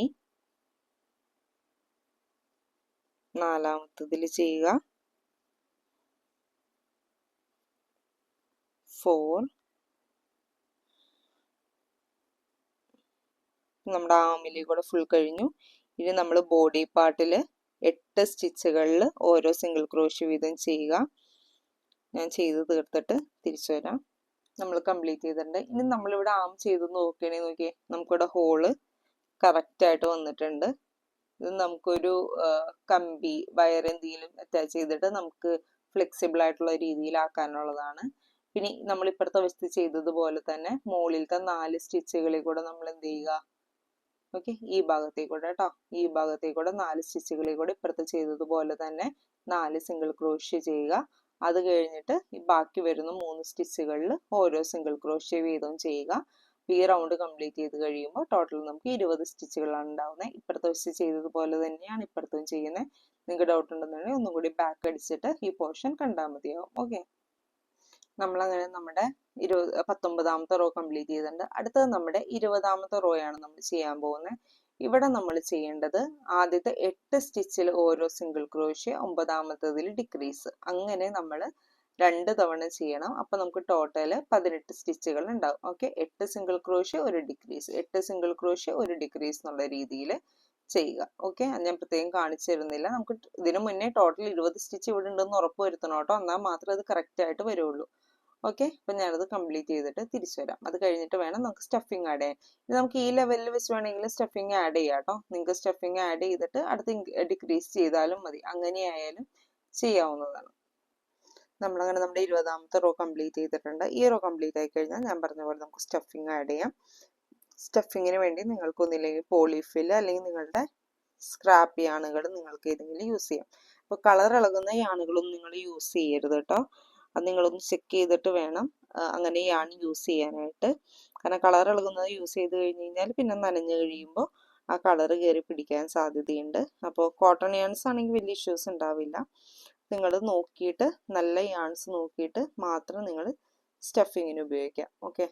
നാലാമത്തതിൽ ചെയ്യുക. ഫോർ നമ്മുടെ ആമിലി കൂടെ ഫുൾ കഴിഞ്ഞു. ഇനി നമ്മൾ ബോഡി പാർട്ടിൽ എട്ട് സ്റ്റിച്ചുകളിൽ ഓരോ സിംഗിൾ ക്രോഷ്യ വീതം ചെയ്യുക. ഞാൻ ചെയ്ത് തീർത്തിട്ട് തിരിച്ചു വരാം. നമ്മൾ കംപ്ലീറ്റ് ചെയ്തിട്ടുണ്ട്. ഇനി നമ്മളിവിടെ ആം ചെയ്ത് നോക്കുകയാണെങ്കിൽ നോക്കിയേ. നമുക്കിവിടെ ഹോൾ കറക്റ്റായിട്ട് വന്നിട്ടുണ്ട്. ഇത് നമുക്കൊരു കമ്പി വയർ എന്തെങ്കിലും അറ്റാച്ച് ചെയ്തിട്ട് നമുക്ക് ഫ്ലെക്സിബിൾ ആയിട്ടുള്ള രീതിയിലാക്കാനുള്ളതാണ്. പിന്നെ നമ്മൾ ഇപ്പുറത്തെ വശത്ത് ചെയ്തതുപോലെ തന്നെ മുകളിലത്തെ നാല് സ്റ്റിച്ചുകളിൽ കൂടെ നമ്മൾ എന്ത് ചെയ്യുക? ഓക്കെ ഈ ഭാഗത്തേക്കൂടെ കേട്ടോ ഈ ഭാഗത്തേക്കൂടെ നാല് സ്റ്റിച്ചുകളിൽ കൂടെ ഇപ്പുറത്ത് ചെയ്തതുപോലെ തന്നെ നാല് സിംഗിൾ ക്രോഷ്യ ചെയ്യുക. അത് കഴിഞ്ഞിട്ട് ഈ ബാക്കി വരുന്ന മൂന്ന് സ്റ്റിച്ചുകളിൽ ഓരോ സിംഗിൾ ക്രോഷ്യ വീതവും ചെയ്യുക. ഈ റൗണ്ട് കംപ്ലീറ്റ് ചെയ്ത് കഴിയുമ്പോൾ ടോട്ടൽ നമുക്ക് ഇരുപത് സ്റ്റിച്ചുകളാണ് ഉണ്ടാവുന്നത് ഇപ്പുറത്തെ വെച്ച് ചെയ്തതുപോലെ തന്നെയാണ് ഇപ്പുറത്തും ചെയ്യുന്നത് നിങ്ങൾക്ക് ഡൗട്ട് ഉണ്ടെന്നുണ്ടെങ്കിൽ ഒന്നും കൂടി ബാക്ക് അടിച്ചിട്ട് ഈ പോർഷൻ കണ്ടാൽ മതിയാവും. ഓക്കെ നമ്മളങ്ങനെ നമ്മുടെ ഇരുപത് പത്തൊമ്പതാമത്തെ റോ കംപ്ലീറ്റ് ചെയ്തിട്ടുണ്ട്. അടുത്തത് നമ്മുടെ ഇരുപതാമത്തെ റോ ആണ് നമ്മൾ ചെയ്യാൻ പോകുന്നത് ഇവിടെ നമ്മൾ ചെയ്യേണ്ടത് ആദ്യത്തെ എട്ട് സ്റ്റിച്ചിൽ ഓരോ സിംഗിൾ ക്രോഷ്യ ഒമ്പതാമത്തതിൽ ഡിക്രീസ് അങ്ങനെ നമ്മൾ രണ്ട് തവണ ചെയ്യണം. അപ്പോൾ നമുക്ക് ടോട്ടൽ പതിനെട്ട് സ്റ്റിച്ചുകൾ ഉണ്ടാവും. ഓക്കെ എട്ട് സിംഗിൾ ക്രോഷ്യ ഒരു ഡിക്രീസ് എട്ട് സിംഗിൾ ക്രോഷ്യ ഒരു ഡിക്രീസ് എന്നുള്ള രീതിയിൽ ചെയ്യുക. ഓക്കെ ഞാൻ പ്രത്യേകം കാണിച്ചു തരുന്നില്ല. നമുക്ക് ഇതിനു മുന്നേ ടോട്ടൽ ഇരുപത് സ്റ്റിച്ച് ഇവിടെ ഉണ്ടെന്ന് ഉറപ്പ് വരുത്തണം കേട്ടോ. എന്നാൽ മാത്രമേ അത് കറക്റ്റ് ആയിട്ട് വരുള്ളൂ. ഓക്കെ അപ്പം ഞാനത് കംപ്ലീറ്റ് ചെയ്തിട്ട് തിരിച്ചു വരാം. അത് കഴിഞ്ഞിട്ട് വേണം നമുക്ക് സ്റ്റഫിങ് ആഡ് ചെയ്യാൻ. ഇത് നമുക്ക് ഈ ലെവലിൽ വെച്ച് വേണമെങ്കിൽ സ്റ്റഫിങ് ആഡ് ചെയ്യാം കേട്ടോ നിങ്ങൾക്ക് സ്റ്റഫിങ് ആഡ് ചെയ്തിട്ട് അടുത്ത് ഡിക്രീസ് ചെയ്താലും മതി. അങ്ങനെയായാലും ചെയ്യാവുന്നതാണ്. നമ്മളങ്ങനെ നമ്മുടെ ഇരുപതാമത്തെ റോ കംപ്ലീറ്റ് ചെയ്തിട്ടുണ്ട്. ഈ റോ കംപ്ലീറ്റ് ആയി കഴിഞ്ഞാൽ ഞാൻ പറഞ്ഞ പോലെ നമുക്ക് സ്റ്റഫിങ് ആഡ് ചെയ്യാം. സ്റ്റഫിങ്ങിന് വേണ്ടി നിങ്ങൾക്ക് ഒന്നില്ലെങ്കിൽ പോളിഫിൽ അല്ലെങ്കിൽ നിങ്ങളുടെ സ്ക്രാപ്പ് യാണുകൾ നിങ്ങൾക്ക് ഏതെങ്കിലും യൂസ് ചെയ്യാം. അപ്പോൾ കളർ ഇളകുന്ന യാണുകളൊന്നും നിങ്ങൾ യൂസ് ചെയ്യരുത് കേട്ടോ അത് നിങ്ങളൊന്ന് ചെക്ക് ചെയ്തിട്ട് വേണം. അങ്ങനെ യാൺ യൂസ് ചെയ്യാനായിട്ട്. കാരണം കളർ ഇളകുന്നത് യൂസ് ചെയ്ത് കഴിഞ്ഞ് കഴിഞ്ഞാൽ പിന്നെ നനഞ്ഞു കഴിയുമ്പോൾ ആ കളർ കയറി പിടിക്കാൻ സാധ്യതയുണ്ട്. അപ്പോൾ കോട്ടൺ യാൺസ് ആണെങ്കിൽ വലിയ ഇഷ്യൂസ് ഉണ്ടാവില്ല. നിങ്ങൾ നോക്കിയിട്ട് നല്ല യാൺസ് നോക്കിയിട്ട് മാത്രം നിങ്ങൾ സ്റ്റഫിങ്ങിന് ഉപയോഗിക്കാം. ഓക്കെ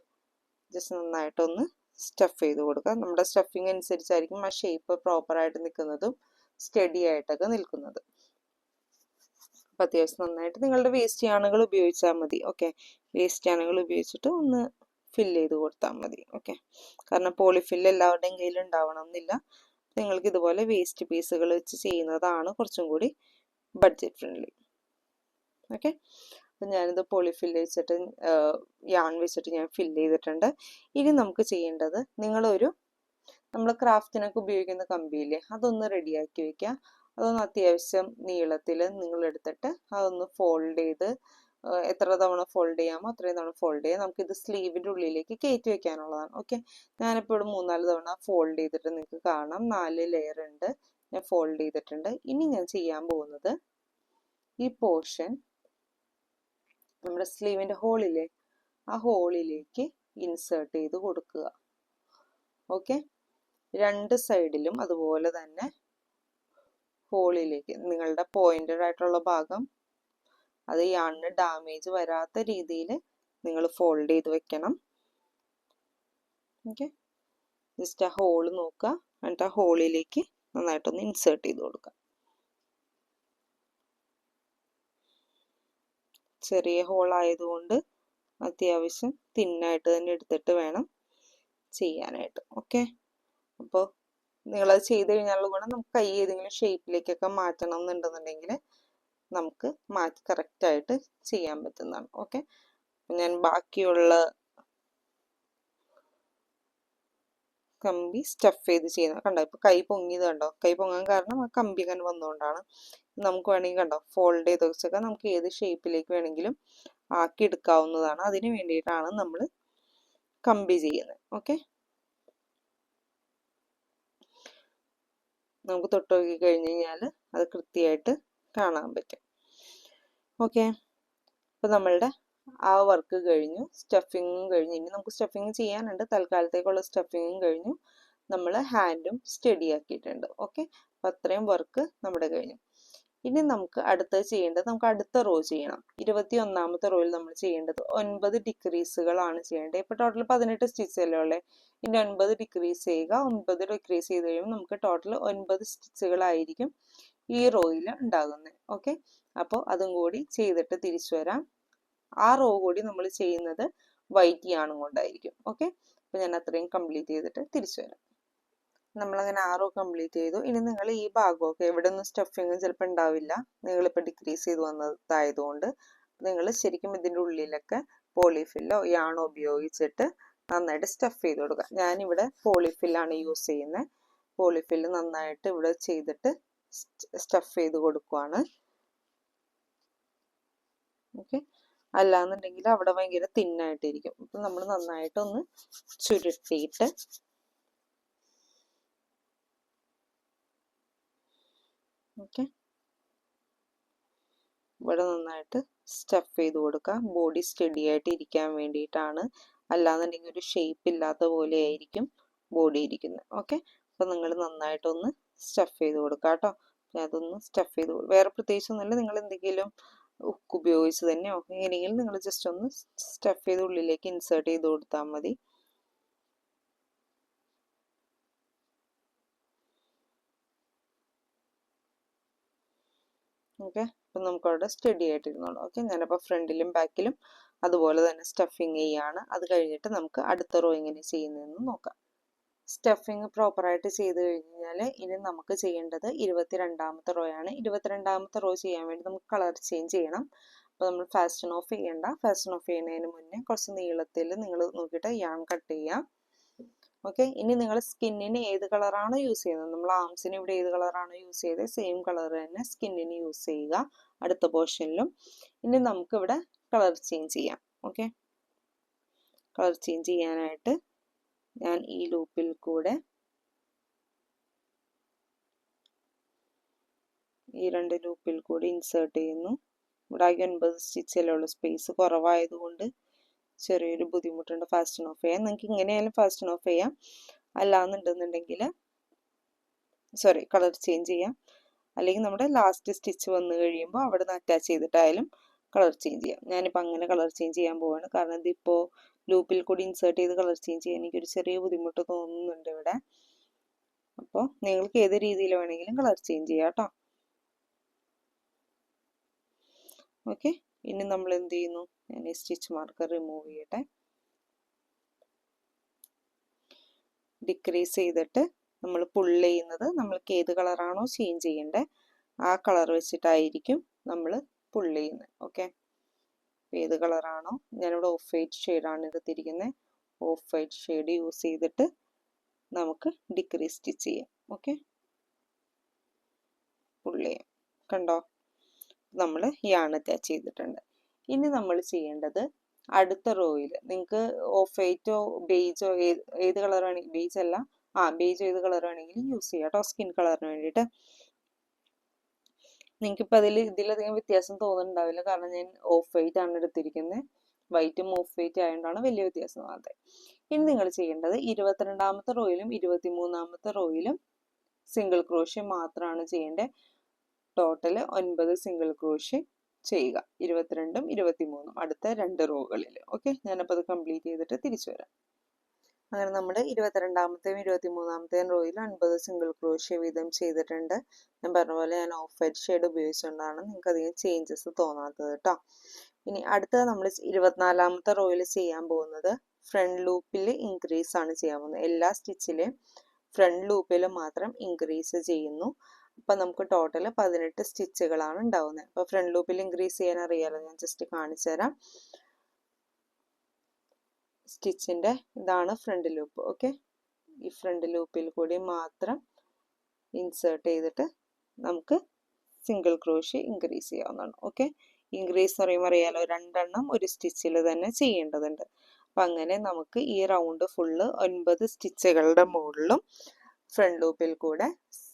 ജസ്റ്റ് നന്നായിട്ടൊന്ന് സ്റ്റഫ് ചെയ്ത് കൊടുക്കുക. നമ്മുടെ സ്റ്റഫിങ് അനുസരിച്ചായിരിക്കും ആ ഷേപ്പ് പ്രോപ്പറായിട്ട് നിൽക്കുന്നതും സ്റ്റഡി ആയിട്ടൊക്കെ നിൽക്കുന്നത്. അപ്പം അത്യാവശ്യം നന്നായിട്ട് നിങ്ങളുടെ വേസ്റ്റ് യാണുകൾ ഉപയോഗിച്ചാൽ മതി. ഓക്കെ വേസ്റ്റ് യാണുകൾ ഉപയോഗിച്ചിട്ട് ഒന്ന് ഫില്ല് ചെയ്ത് കൊടുത്താൽ മതി. ഓക്കെ കാരണം പോളിഫില്ല് എല്ലാവരുടെയും കയ്യിൽ ഉണ്ടാവണം എന്നില്ല. നിങ്ങൾക്ക് ഇതുപോലെ വേസ്റ്റ് പീസുകൾ വെച്ച് ചെയ്യുന്നതാണ് കുറച്ചും കൂടി ബഡ്ജറ്റ് ഫ്രണ്ട്ലി ഓക്കെ അപ്പം ഞാനിത് പോളിഫിൽ വെച്ചിട്ട് യാൺ വെച്ചിട്ട് ഞാൻ ഫില്ല് ചെയ്തിട്ടുണ്ട്. ഇനി നമുക്ക് ചെയ്യേണ്ടത് നിങ്ങളൊരു നമ്മൾ ക്രാഫ്റ്റിനൊക്കെ ഉപയോഗിക്കുന്ന കമ്പിയില്ലേ അതൊന്ന് റെഡിയാക്കി വെക്കുക. അതൊന്ന് അത്യാവശ്യം നീളത്തിൽ നിങ്ങൾ എടുത്തിട്ട് അതൊന്ന് ഫോൾഡ് ചെയ്ത് എത്ര തവണ ഫോൾഡ് ചെയ്യാമോ അത്രയും തവണ ഫോൾഡ് ചെയ്യാം. നമുക്കിത് സ്ലീവിന്റെ ഉള്ളിലേക്ക് കയറ്റി വെക്കാനുള്ളതാണ്. ഓക്കെ ഞാനിപ്പോൾ ഇവിടെ മൂന്നാൽ തവണ ഫോൾഡ് ചെയ്തിട്ട് നിങ്ങൾക്ക് കാണാം. നാല് ലെയർ ഉണ്ട്. ഞാൻ ഫോൾഡ് ചെയ്തിട്ടുണ്ട്. ഇനി ഞാൻ ചെയ്യാൻ പോകുന്നത് ഈ പോർഷൻ നമ്മുടെ സ്ലീവിന്റെ ഹോളില്ലേ ആ ഹോളിലേക്ക് ഇൻസേർട്ട് ചെയ്ത് കൊടുക്കുക. ഓക്കെ രണ്ട് സൈഡിലും അതുപോലെ തന്നെ ഹോളിലേക്ക് നിങ്ങളുടെ പോയിന്റഡ് ആയിട്ടുള്ള ഭാഗം അത് യാണിന് ഡാമേജ് വരാത്ത രീതിയിൽ നിങ്ങൾ ഫോൾഡ് ചെയ്ത് വെക്കണം. ഓക്കെ ജസ്റ്റ് ആ ഹോൾ നോക്കുക. എന്നിട്ട് ആ ഹോളിലേക്ക് നന്നായിട്ടൊന്ന് ഇൻസേർട്ട് ചെയ്ത് കൊടുക്കുക. ചെറിയ ഹോൾ ആയതുകൊണ്ട് അത്യാവശ്യം തിന്നായിട്ട് തന്നെ എടുത്തിട്ട് വേണം ചെയ്യാനായിട്ട്. ഓക്കെ അപ്പോൾ നിങ്ങളത് ചെയ്ത് കഴിഞ്ഞാലുള്ള ഗുണം നമുക്ക് കൈ ഏതെങ്കിലും ഷേപ്പിലേക്കൊക്കെ മാറ്റണം എന്നുണ്ടെന്നുണ്ടെങ്കിൽ നമുക്ക് മാറ്റി കറക്റ്റായിട്ട് ചെയ്യാൻ പറ്റുന്നതാണ്. ഓക്കെ ഞാൻ ബാക്കിയുള്ള കമ്പി സ്റ്റഫ് ചെയ്ത് ചെയ്യുന്നത് കണ്ടോ? ഇപ്പൊ കൈ പൊങ്ങിയത് കണ്ടോ? കൈ പൊങ്ങാൻ കാരണം ആ കമ്പി അങ്ങനെ വന്നുകൊണ്ടാണ് നമുക്ക് വേണമെങ്കിൽ കണ്ടോ? ഫോൾഡ് ചെയ്ത് വെച്ചൊക്കെ നമുക്ക് ഏത് ഷേപ്പിലേക്ക് വേണമെങ്കിലും ആക്കി എടുക്കാവുന്നതാണ്. അതിന് വേണ്ടിയിട്ടാണ് നമ്മൾ കമ്പി ചെയ്യുന്നത്. ഓക്കെ നമുക്ക് തൊട്ട് നോക്കി കഴിഞ്ഞ് കഴിഞ്ഞാൽ അത് കൃത്യമായിട്ട് കാണാൻ പറ്റും. ഓക്കെ അപ്പോൾ നമ്മളുടെ ആ വർക്ക് കഴിഞ്ഞു സ്റ്റഫിങ്ങും കഴിഞ്ഞു. ഇനി നമുക്ക് സ്റ്റഫിങ് ചെയ്യാനുണ്ട്. തൽക്കാലത്തേക്കുള്ള സ്റ്റഫിങ്ങും കഴിഞ്ഞു. നമ്മൾ ഹാൻഡും സ്റ്റഡി ആക്കിയിട്ടുണ്ട്. ഓക്കെ അപ്പം അത്രയും വർക്ക് നമ്മുടെ കഴിഞ്ഞു ഇനി നമുക്ക് അടുത്തത് ചെയ്യേണ്ടത് നമുക്ക് അടുത്ത റോ ചെയ്യണം. ഇരുപത്തി ഒന്നാമത്തെ റോയിൽ നമ്മൾ ചെയ്യേണ്ടത് ഒൻപത് ഡിക്രീസുകളാണ് ചെയ്യേണ്ടത്. ഇപ്പൊ ടോട്ടൽ പതിനെട്ട് സ്റ്റിച്ച് അല്ലേ ഉള്ളത് ഇനി ഒൻപത് ഡിക്രീസ് ചെയ്യുക. ഒൻപത് ഡിക്രീസ് ചെയ്ത് കഴിയുമ്പോൾ നമുക്ക് ടോട്ടൽ ഒൻപത് സ്റ്റിച്ചുകളായിരിക്കും ഈ റോയിൽ ഉണ്ടാകുന്നത് ഓക്കെ അപ്പോൾ അതും കൂടി ചെയ്തിട്ട് തിരിച്ചു വരാം. ആ റോ കൂടി നമ്മൾ ചെയ്യുന്നത് വൈറ്റ് യാണും കൊണ്ടായിരിക്കും. ഓക്കെ അപ്പോൾ ഞാൻ അത്രയും കംപ്ലീറ്റ് ചെയ്തിട്ട് തിരിച്ചു വരാം. നമ്മളങ്ങനെ ആറോ കംപ്ലീറ്റ് ചെയ്തു. ഇനി നിങ്ങൾ ഈ ഭാഗമൊക്കെ എവിടെ ഒന്നും സ്റ്റഫിങ് ചിലപ്പോൾ ഉണ്ടാവില്ല നിങ്ങളിപ്പോൾ ഡിക്രീസ് ചെയ്ത് വന്നതായതുകൊണ്ട് നിങ്ങൾ ശരിക്കും ഇതിന്റെ ഉള്ളിലൊക്കെ പോളിഫില്ലോ യാണോ ഉപയോഗിച്ചിട്ട് നന്നായിട്ട് സ്റ്റഫ് ചെയ്ത് കൊടുക്കുക. ഞാനിവിടെ പോളിഫില്ലാണ് യൂസ് ചെയ്യുന്നത് പോളിഫില്ല് നന്നായിട്ട് ഇവിടെ ചെയ്തിട്ട് സ്റ്റഫ് ചെയ്ത് കൊടുക്കുവാണ്. ഓക്കെ അല്ലാന്നുണ്ടെങ്കിൽ അവിടെ ഭയങ്കര തിന്നായിട്ടിരിക്കും അപ്പം നമ്മൾ നന്നായിട്ടൊന്ന് ചുരുട്ടിയിട്ട് ഓക്കെ. ഇവിടെ നന്നായിട്ട് സ്റ്റഫ് ചെയ്ത് കൊടുക്കുക. ബോഡി സ്റ്റഡി ആയിട്ട് ഇരിക്കാൻ വേണ്ടിയിട്ടാണ്. അല്ലാന്നുണ്ടെങ്കിൽ ഒരു ഷേപ്പ് ഇല്ലാത്ത പോലെ ആയിരിക്കും ബോഡി ഇരിക്കുന്നത്. ഓക്കെ. അപ്പം നിങ്ങൾ നന്നായിട്ടൊന്ന് സ്റ്റഫ് ചെയ്ത് കൊടുക്കുക കേട്ടോ. അതൊന്ന് സ്റ്റഫ് ചെയ്ത് വേറെ പ്രത്യേകിച്ചൊന്നുമില്ല. നിങ്ങൾ എന്തെങ്കിലും ഉക്ക് ഉപയോഗിച്ച് തന്നെയോ എങ്ങനെയെങ്കിലും നിങ്ങൾ ജസ്റ്റ് ഒന്ന് സ്റ്റഫ് ചെയ്ത് ഉള്ളിലേക്ക് ഇൻസേർട്ട് ചെയ്ത് കൊടുത്താൽ മതി. ഓക്കെ? അപ്പം നമുക്കവിടെ സ്റ്റഡി ആയിട്ടിരുന്നോളൂ. ഓക്കെ? ഞാനപ്പോൾ ഫ്രണ്ടിലും ബാക്കിലും അതുപോലെ തന്നെ സ്റ്റഫിങ് ചെയ്യാണ്. അത് കഴിഞ്ഞിട്ട് നമുക്ക് അടുത്ത റോ എങ്ങനെ ചെയ്യുന്നതെന്ന് നോക്കാം. സ്റ്റഫിങ് പ്രോപ്പറായിട്ട് ചെയ്ത് കഴിഞ്ഞാൽ ഇനി നമുക്ക് ചെയ്യേണ്ടത് ഇരുപത്തിരണ്ടാമത്തെ റോ ആണ്. ഇരുപത്തിരണ്ടാമത്തെ റോ ചെയ്യാൻ വേണ്ടി നമുക്ക് കളർ ചേഞ്ച് ചെയ്യണം. അപ്പോൾ നമ്മൾ ഫാസ്റ്റൺ ഓഫ് ചെയ്യണ്ട. ഫാസ്റ്റൺ ഓഫ് ചെയ്യുന്നതിന് മുന്നേ കുറച്ച് നീളത്തിൽ നിങ്ങൾ നോക്കിയിട്ട് യാൺ കട്ട് ചെയ്യാം. ഓക്കെ? ഇനി നിങ്ങൾ സ്കിന്നിന് ഏത് കളറാണോ യൂസ് ചെയ്യുന്നത്? നമ്മൾ ആംസിന് ഇവിടെ ഏത് കളറാണോ യൂസ് ചെയ്തത് സെയിം കളർ തന്നെ സ്കിന്നിന് യൂസ് ചെയ്യുക. അടുത്ത പോർഷനിലും. ഇനി നമുക്ക് ഇവിടെ കളർ ചേഞ്ച് ചെയ്യാം. ഓക്കെ? കളർ ചേഞ്ച് ചെയ്യാനായിട്ട് ഞാൻ ഈ ലൂപ്പിൽ കൂടെ ഈ രണ്ട് ലൂപ്പിൽ കൂടി ഇൻസേർട്ട് ചെയ്യുന്നു. ഇവിടെ ആകെ ഒൻപത് സ്റ്റിച്ചല്ലേ ഉള്ളൂ സ്പേസ് കുറവായതുകൊണ്ട് ചെറിയൊരു ബുദ്ധിമുട്ടുണ്ട്. ഫാസ്റ്റ് ഓഫ് ചെയ്യാൻ. നിങ്ങൾക്ക് ഇങ്ങനെയായാലും ഫാസ്റ്റ് ഓഫ് ചെയ്യാം. അല്ലാന്നുണ്ടെന്നുണ്ടെങ്കിൽ സോറി കളർ ചേഞ്ച് ചെയ്യാം. അല്ലെങ്കിൽ നമ്മുടെ ലാസ്റ്റ് സ്റ്റിച്ച് വന്നു കഴിയുമ്പോൾ അവിടെ നിന്ന് അറ്റാച്ച് ചെയ്തിട്ടായാലും കളർ ചേഞ്ച് ചെയ്യാം. ഞാനിപ്പോൾ അങ്ങനെ കളർ ചേഞ്ച് ചെയ്യാൻ പോവാണ്. കാരണം ഇതിപ്പോൾ ലൂപ്പിൽ കൂടി ഇൻസേർട്ട് ചെയ്ത് കളർ ചേഞ്ച് ചെയ്യാൻ എനിക്കൊരു ചെറിയ ബുദ്ധിമുട്ട് തോന്നുന്നുണ്ട് ഇവിടെ. അപ്പോൾ നിങ്ങൾക്ക് ഏത് രീതിയിൽ വേണമെങ്കിലും കളർ ചേഞ്ച് ചെയ്യാം കേട്ടോ. ഓക്കെ ഇനി നമ്മൾ എന്ത് ചെയ്യുന്നു ഞാൻ ഈ സ്റ്റിച്ച് മാർക്കർ റിമൂവ് ചെയ്യട്ടെ. ഡിക്രീസ് ചെയ്തിട്ട് നമ്മൾ പുള്ള് ചെയ്യുന്നത് നമ്മൾക്ക് ഏത് കളറാണോ ചേഞ്ച് ചെയ്യേണ്ടത് ആ കളർ വെച്ചിട്ടായിരിക്കും നമ്മൾ പുള്ള് ചെയ്യുന്നത്. ഓക്കെ ഏത് കളറാണോ ഞാനിവിടെ ഓഫ് വൈറ്റ് ഷെയ്ഡാണ് എടുത്തിരിക്കുന്നത് ഓഫ് വൈറ്റ് ഷെയ്ഡ് യൂസ് ചെയ്തിട്ട് നമുക്ക് ഡിക്രീസ് സ്റ്റിച്ച് ചെയ്യാം. ഓക്കെ പുള്ള് ചെയ്യാം. കണ്ടോ? നമ്മൾ ഈ അറ്റാച്ച് ചെയ്തിട്ടുണ്ട്. ഇനി നമ്മൾ ചെയ്യേണ്ടത് അടുത്ത റോയിൽ നിങ്ങൾക്ക് ഓഫ് വൈറ്റോ ബേജോ ഏത് ഏത് കളർ വേണമെങ്കിൽ ബേജ് അല്ല. ആ ബേജോ ഏത് കളർ വേണമെങ്കിലും യൂസ് ചെയ്യാം കേട്ടോ സ്കിൻ കളറിന് വേണ്ടിയിട്ട്. നിങ്ങൾക്കിപ്പോൾ അതിൽ ഇതിലധികം വ്യത്യാസം തോന്നുന്നുണ്ടാവില്ല. കാരണം ഞാൻ ഓഫ് വൈറ്റ് ആണ് എടുത്തിരിക്കുന്നത് വൈറ്റും ഓഫ് വൈറ്റ് ആയതുകൊണ്ടാണ് വലിയ വ്യത്യാസം തോന്നാത്തത് ഇനി നിങ്ങൾ ചെയ്യേണ്ടത് ഇരുപത്തിരണ്ടാമത്തെ റോയിലും ഇരുപത്തിമൂന്നാമത്തെ റോയിലും സിംഗിൾ ക്രോഷ്യ മാത്രമാണ് ചെയ്യേണ്ടത് ടോട്ടൽ ഒൻപത് സിംഗിൾ ക്രോഷ്യ ചെയ്യുക. ഇരുപത്തിരണ്ടും ഇരുപത്തിമൂന്നും അടുത്ത രണ്ട് റോകളിൽ ഓക്കെ ഞാനപ്പോൾ അത് കംപ്ലീറ്റ് ചെയ്തിട്ട് തിരിച്ചു വരാം. അങ്ങനെ നമ്മൾ ഇരുപത്തിരണ്ടാമത്തെയും ഇരുപത്തിമൂന്നാമത്തെയും റോയിൽ അൻപത് സിംഗിൾ ക്രോഷ്യ വീതം ചെയ്തിട്ടുണ്ട്. ഞാൻ പറഞ്ഞ പോലെ ഞാൻ ഓഫ് വൈറ്റ് ഷെയ്ഡ് ഉപയോഗിച്ചുകൊണ്ടാണ് നിങ്ങൾക്ക് അധികം ചേഞ്ചസ് തോന്നാത്തത് കേട്ടോ ഇനി അടുത്തത് നമ്മൾ ഇരുപത്തിനാലാമത്തെ റോയിൽ ചെയ്യാൻ പോകുന്നത് ഫ്രണ്ട് ലൂപ്പിൽ ഇൻക്രീസ് ആണ് ചെയ്യാൻ പോകുന്നത്. എല്ലാ സ്റ്റിച്ചിലെയും ഫ്രണ്ട് ലൂപ്പിൽ മാത്രം ഇൻക്രീസ് ചെയ്യുന്നു. അപ്പം നമുക്ക് ടോട്ടൽ പതിനെട്ട് സ്റ്റിച്ചുകളാണ് ഉണ്ടാവുന്നത്. അപ്പോൾ ഫ്രണ്ട് ലൂപ്പിൽ ഇൻക്രീസ് ചെയ്യാൻ അറിയാലോ? ഞാൻ ജസ്റ്റ് കാണിച്ചു തരാം. സ്റ്റിച്ചിന്റെ ഇതാണ് ഫ്രണ്ട് ലൂപ്പ് ഓക്കെ ഈ ഫ്രണ്ട് ലൂപ്പിൽ കൂടി മാത്രം ഇൻസേർട്ട് ചെയ്തിട്ട് നമുക്ക് സിംഗിൾ ക്രോഷ്യ ഇൻക്രീസ് ചെയ്യാവുന്നതാണ്. ഓക്കെ ഇൻക്രീസ് എന്ന് പറയുമ്പോൾ അറിയാലോ രണ്ടെണ്ണം ഒരു സ്റ്റിച്ചിൽ തന്നെ ചെയ്യേണ്ടതുണ്ട്. അപ്പം അങ്ങനെ നമുക്ക് ഈ റൗണ്ട് ഫുള്ള് ഒൻപത് സ്റ്റിച്ചുകളുടെ മുകളിലും ഫ്രണ്ട് ലൂപ്പിൽ കൂടെ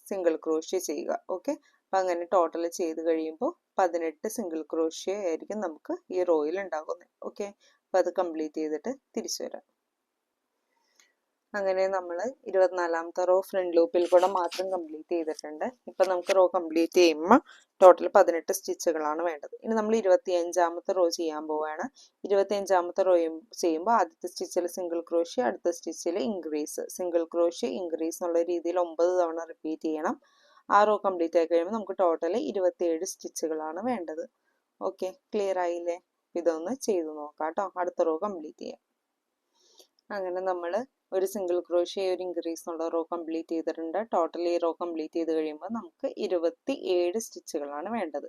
സിംഗിൾ ക്രോഷ്യ ചെയ്യുക. ഓക്കെ അപ്പം അങ്ങനെ ടോട്ടൽ ചെയ്ത് കഴിയുമ്പോൾ പതിനെട്ട് സിംഗിൾ ക്രോഷ്യ ആയിരിക്കും നമുക്ക് ഈ റോയിൽ ഉണ്ടാകുന്നത് ഓക്കെ അപ്പം അത് കംപ്ലീറ്റ് ചെയ്തിട്ട് തിരിച്ചു വരാം. അങ്ങനെ നമ്മൾ ഇരുപത്തിനാലാമത്തെ റോ ഫ്രണ്ട് ലൂപ്പിൽ കൂടെ മാത്രം കംപ്ലീറ്റ് ചെയ്തിട്ടുണ്ട്. ഇപ്പം നമുക്ക് റോ കംപ്ലീറ്റ് ചെയ്യുമ്പോൾ ടോട്ടൽ പതിനെട്ട് സ്റ്റിച്ചുകളാണ് വേണ്ടത്. ഇനി നമ്മൾ ഇരുപത്തി അഞ്ചാമത്തെ റോ ചെയ്യാൻ പോവുകയാണ് ഇരുപത്തി അഞ്ചാമത്തെ റോ ചെയ്യുമ്പോൾ ആദ്യത്തെ സ്റ്റിച്ചിൽ സിംഗിൾ ക്രോഷ്യ അടുത്ത സ്റ്റിച്ചിൽ ഇൻക്രീസ് സിംഗിൾ ക്രോഷ്യ ഇൻക്രീസ് എന്നുള്ള രീതിയിൽ ഒമ്പത് തവണ റിപ്പീറ്റ് ചെയ്യണം. ആ റോ കംപ്ലീറ്റ് ആയി കഴിയുമ്പോൾ നമുക്ക് ടോട്ടൽ ഇരുപത്തിയേഴ് സ്റ്റിച്ചുകളാണ് വേണ്ടത്. ഓക്കെ ക്ലിയർ ആയില്ലേ? ഇതൊന്ന് ചെയ്തു നോക്കാം കേട്ടോ അടുത്ത റോ കംപ്ലീറ്റ് ചെയ്യാം. അങ്ങനെ നമ്മൾ ഒരു സിംഗിൾ ക്രോഷ്യ ഒരു ഇൻക്രീസ് ഉള്ള റോ കംപ്ലീറ്റ് ചെയ്തിട്ടുണ്ട്. ടോട്ടൽ ഈ റോ കംപ്ലീറ്റ് ചെയ്ത് കഴിയുമ്പോൾ നമുക്ക് ഇരുപത്തി ഏഴ് സ്റ്റിച്ചുകളാണ് വേണ്ടത്.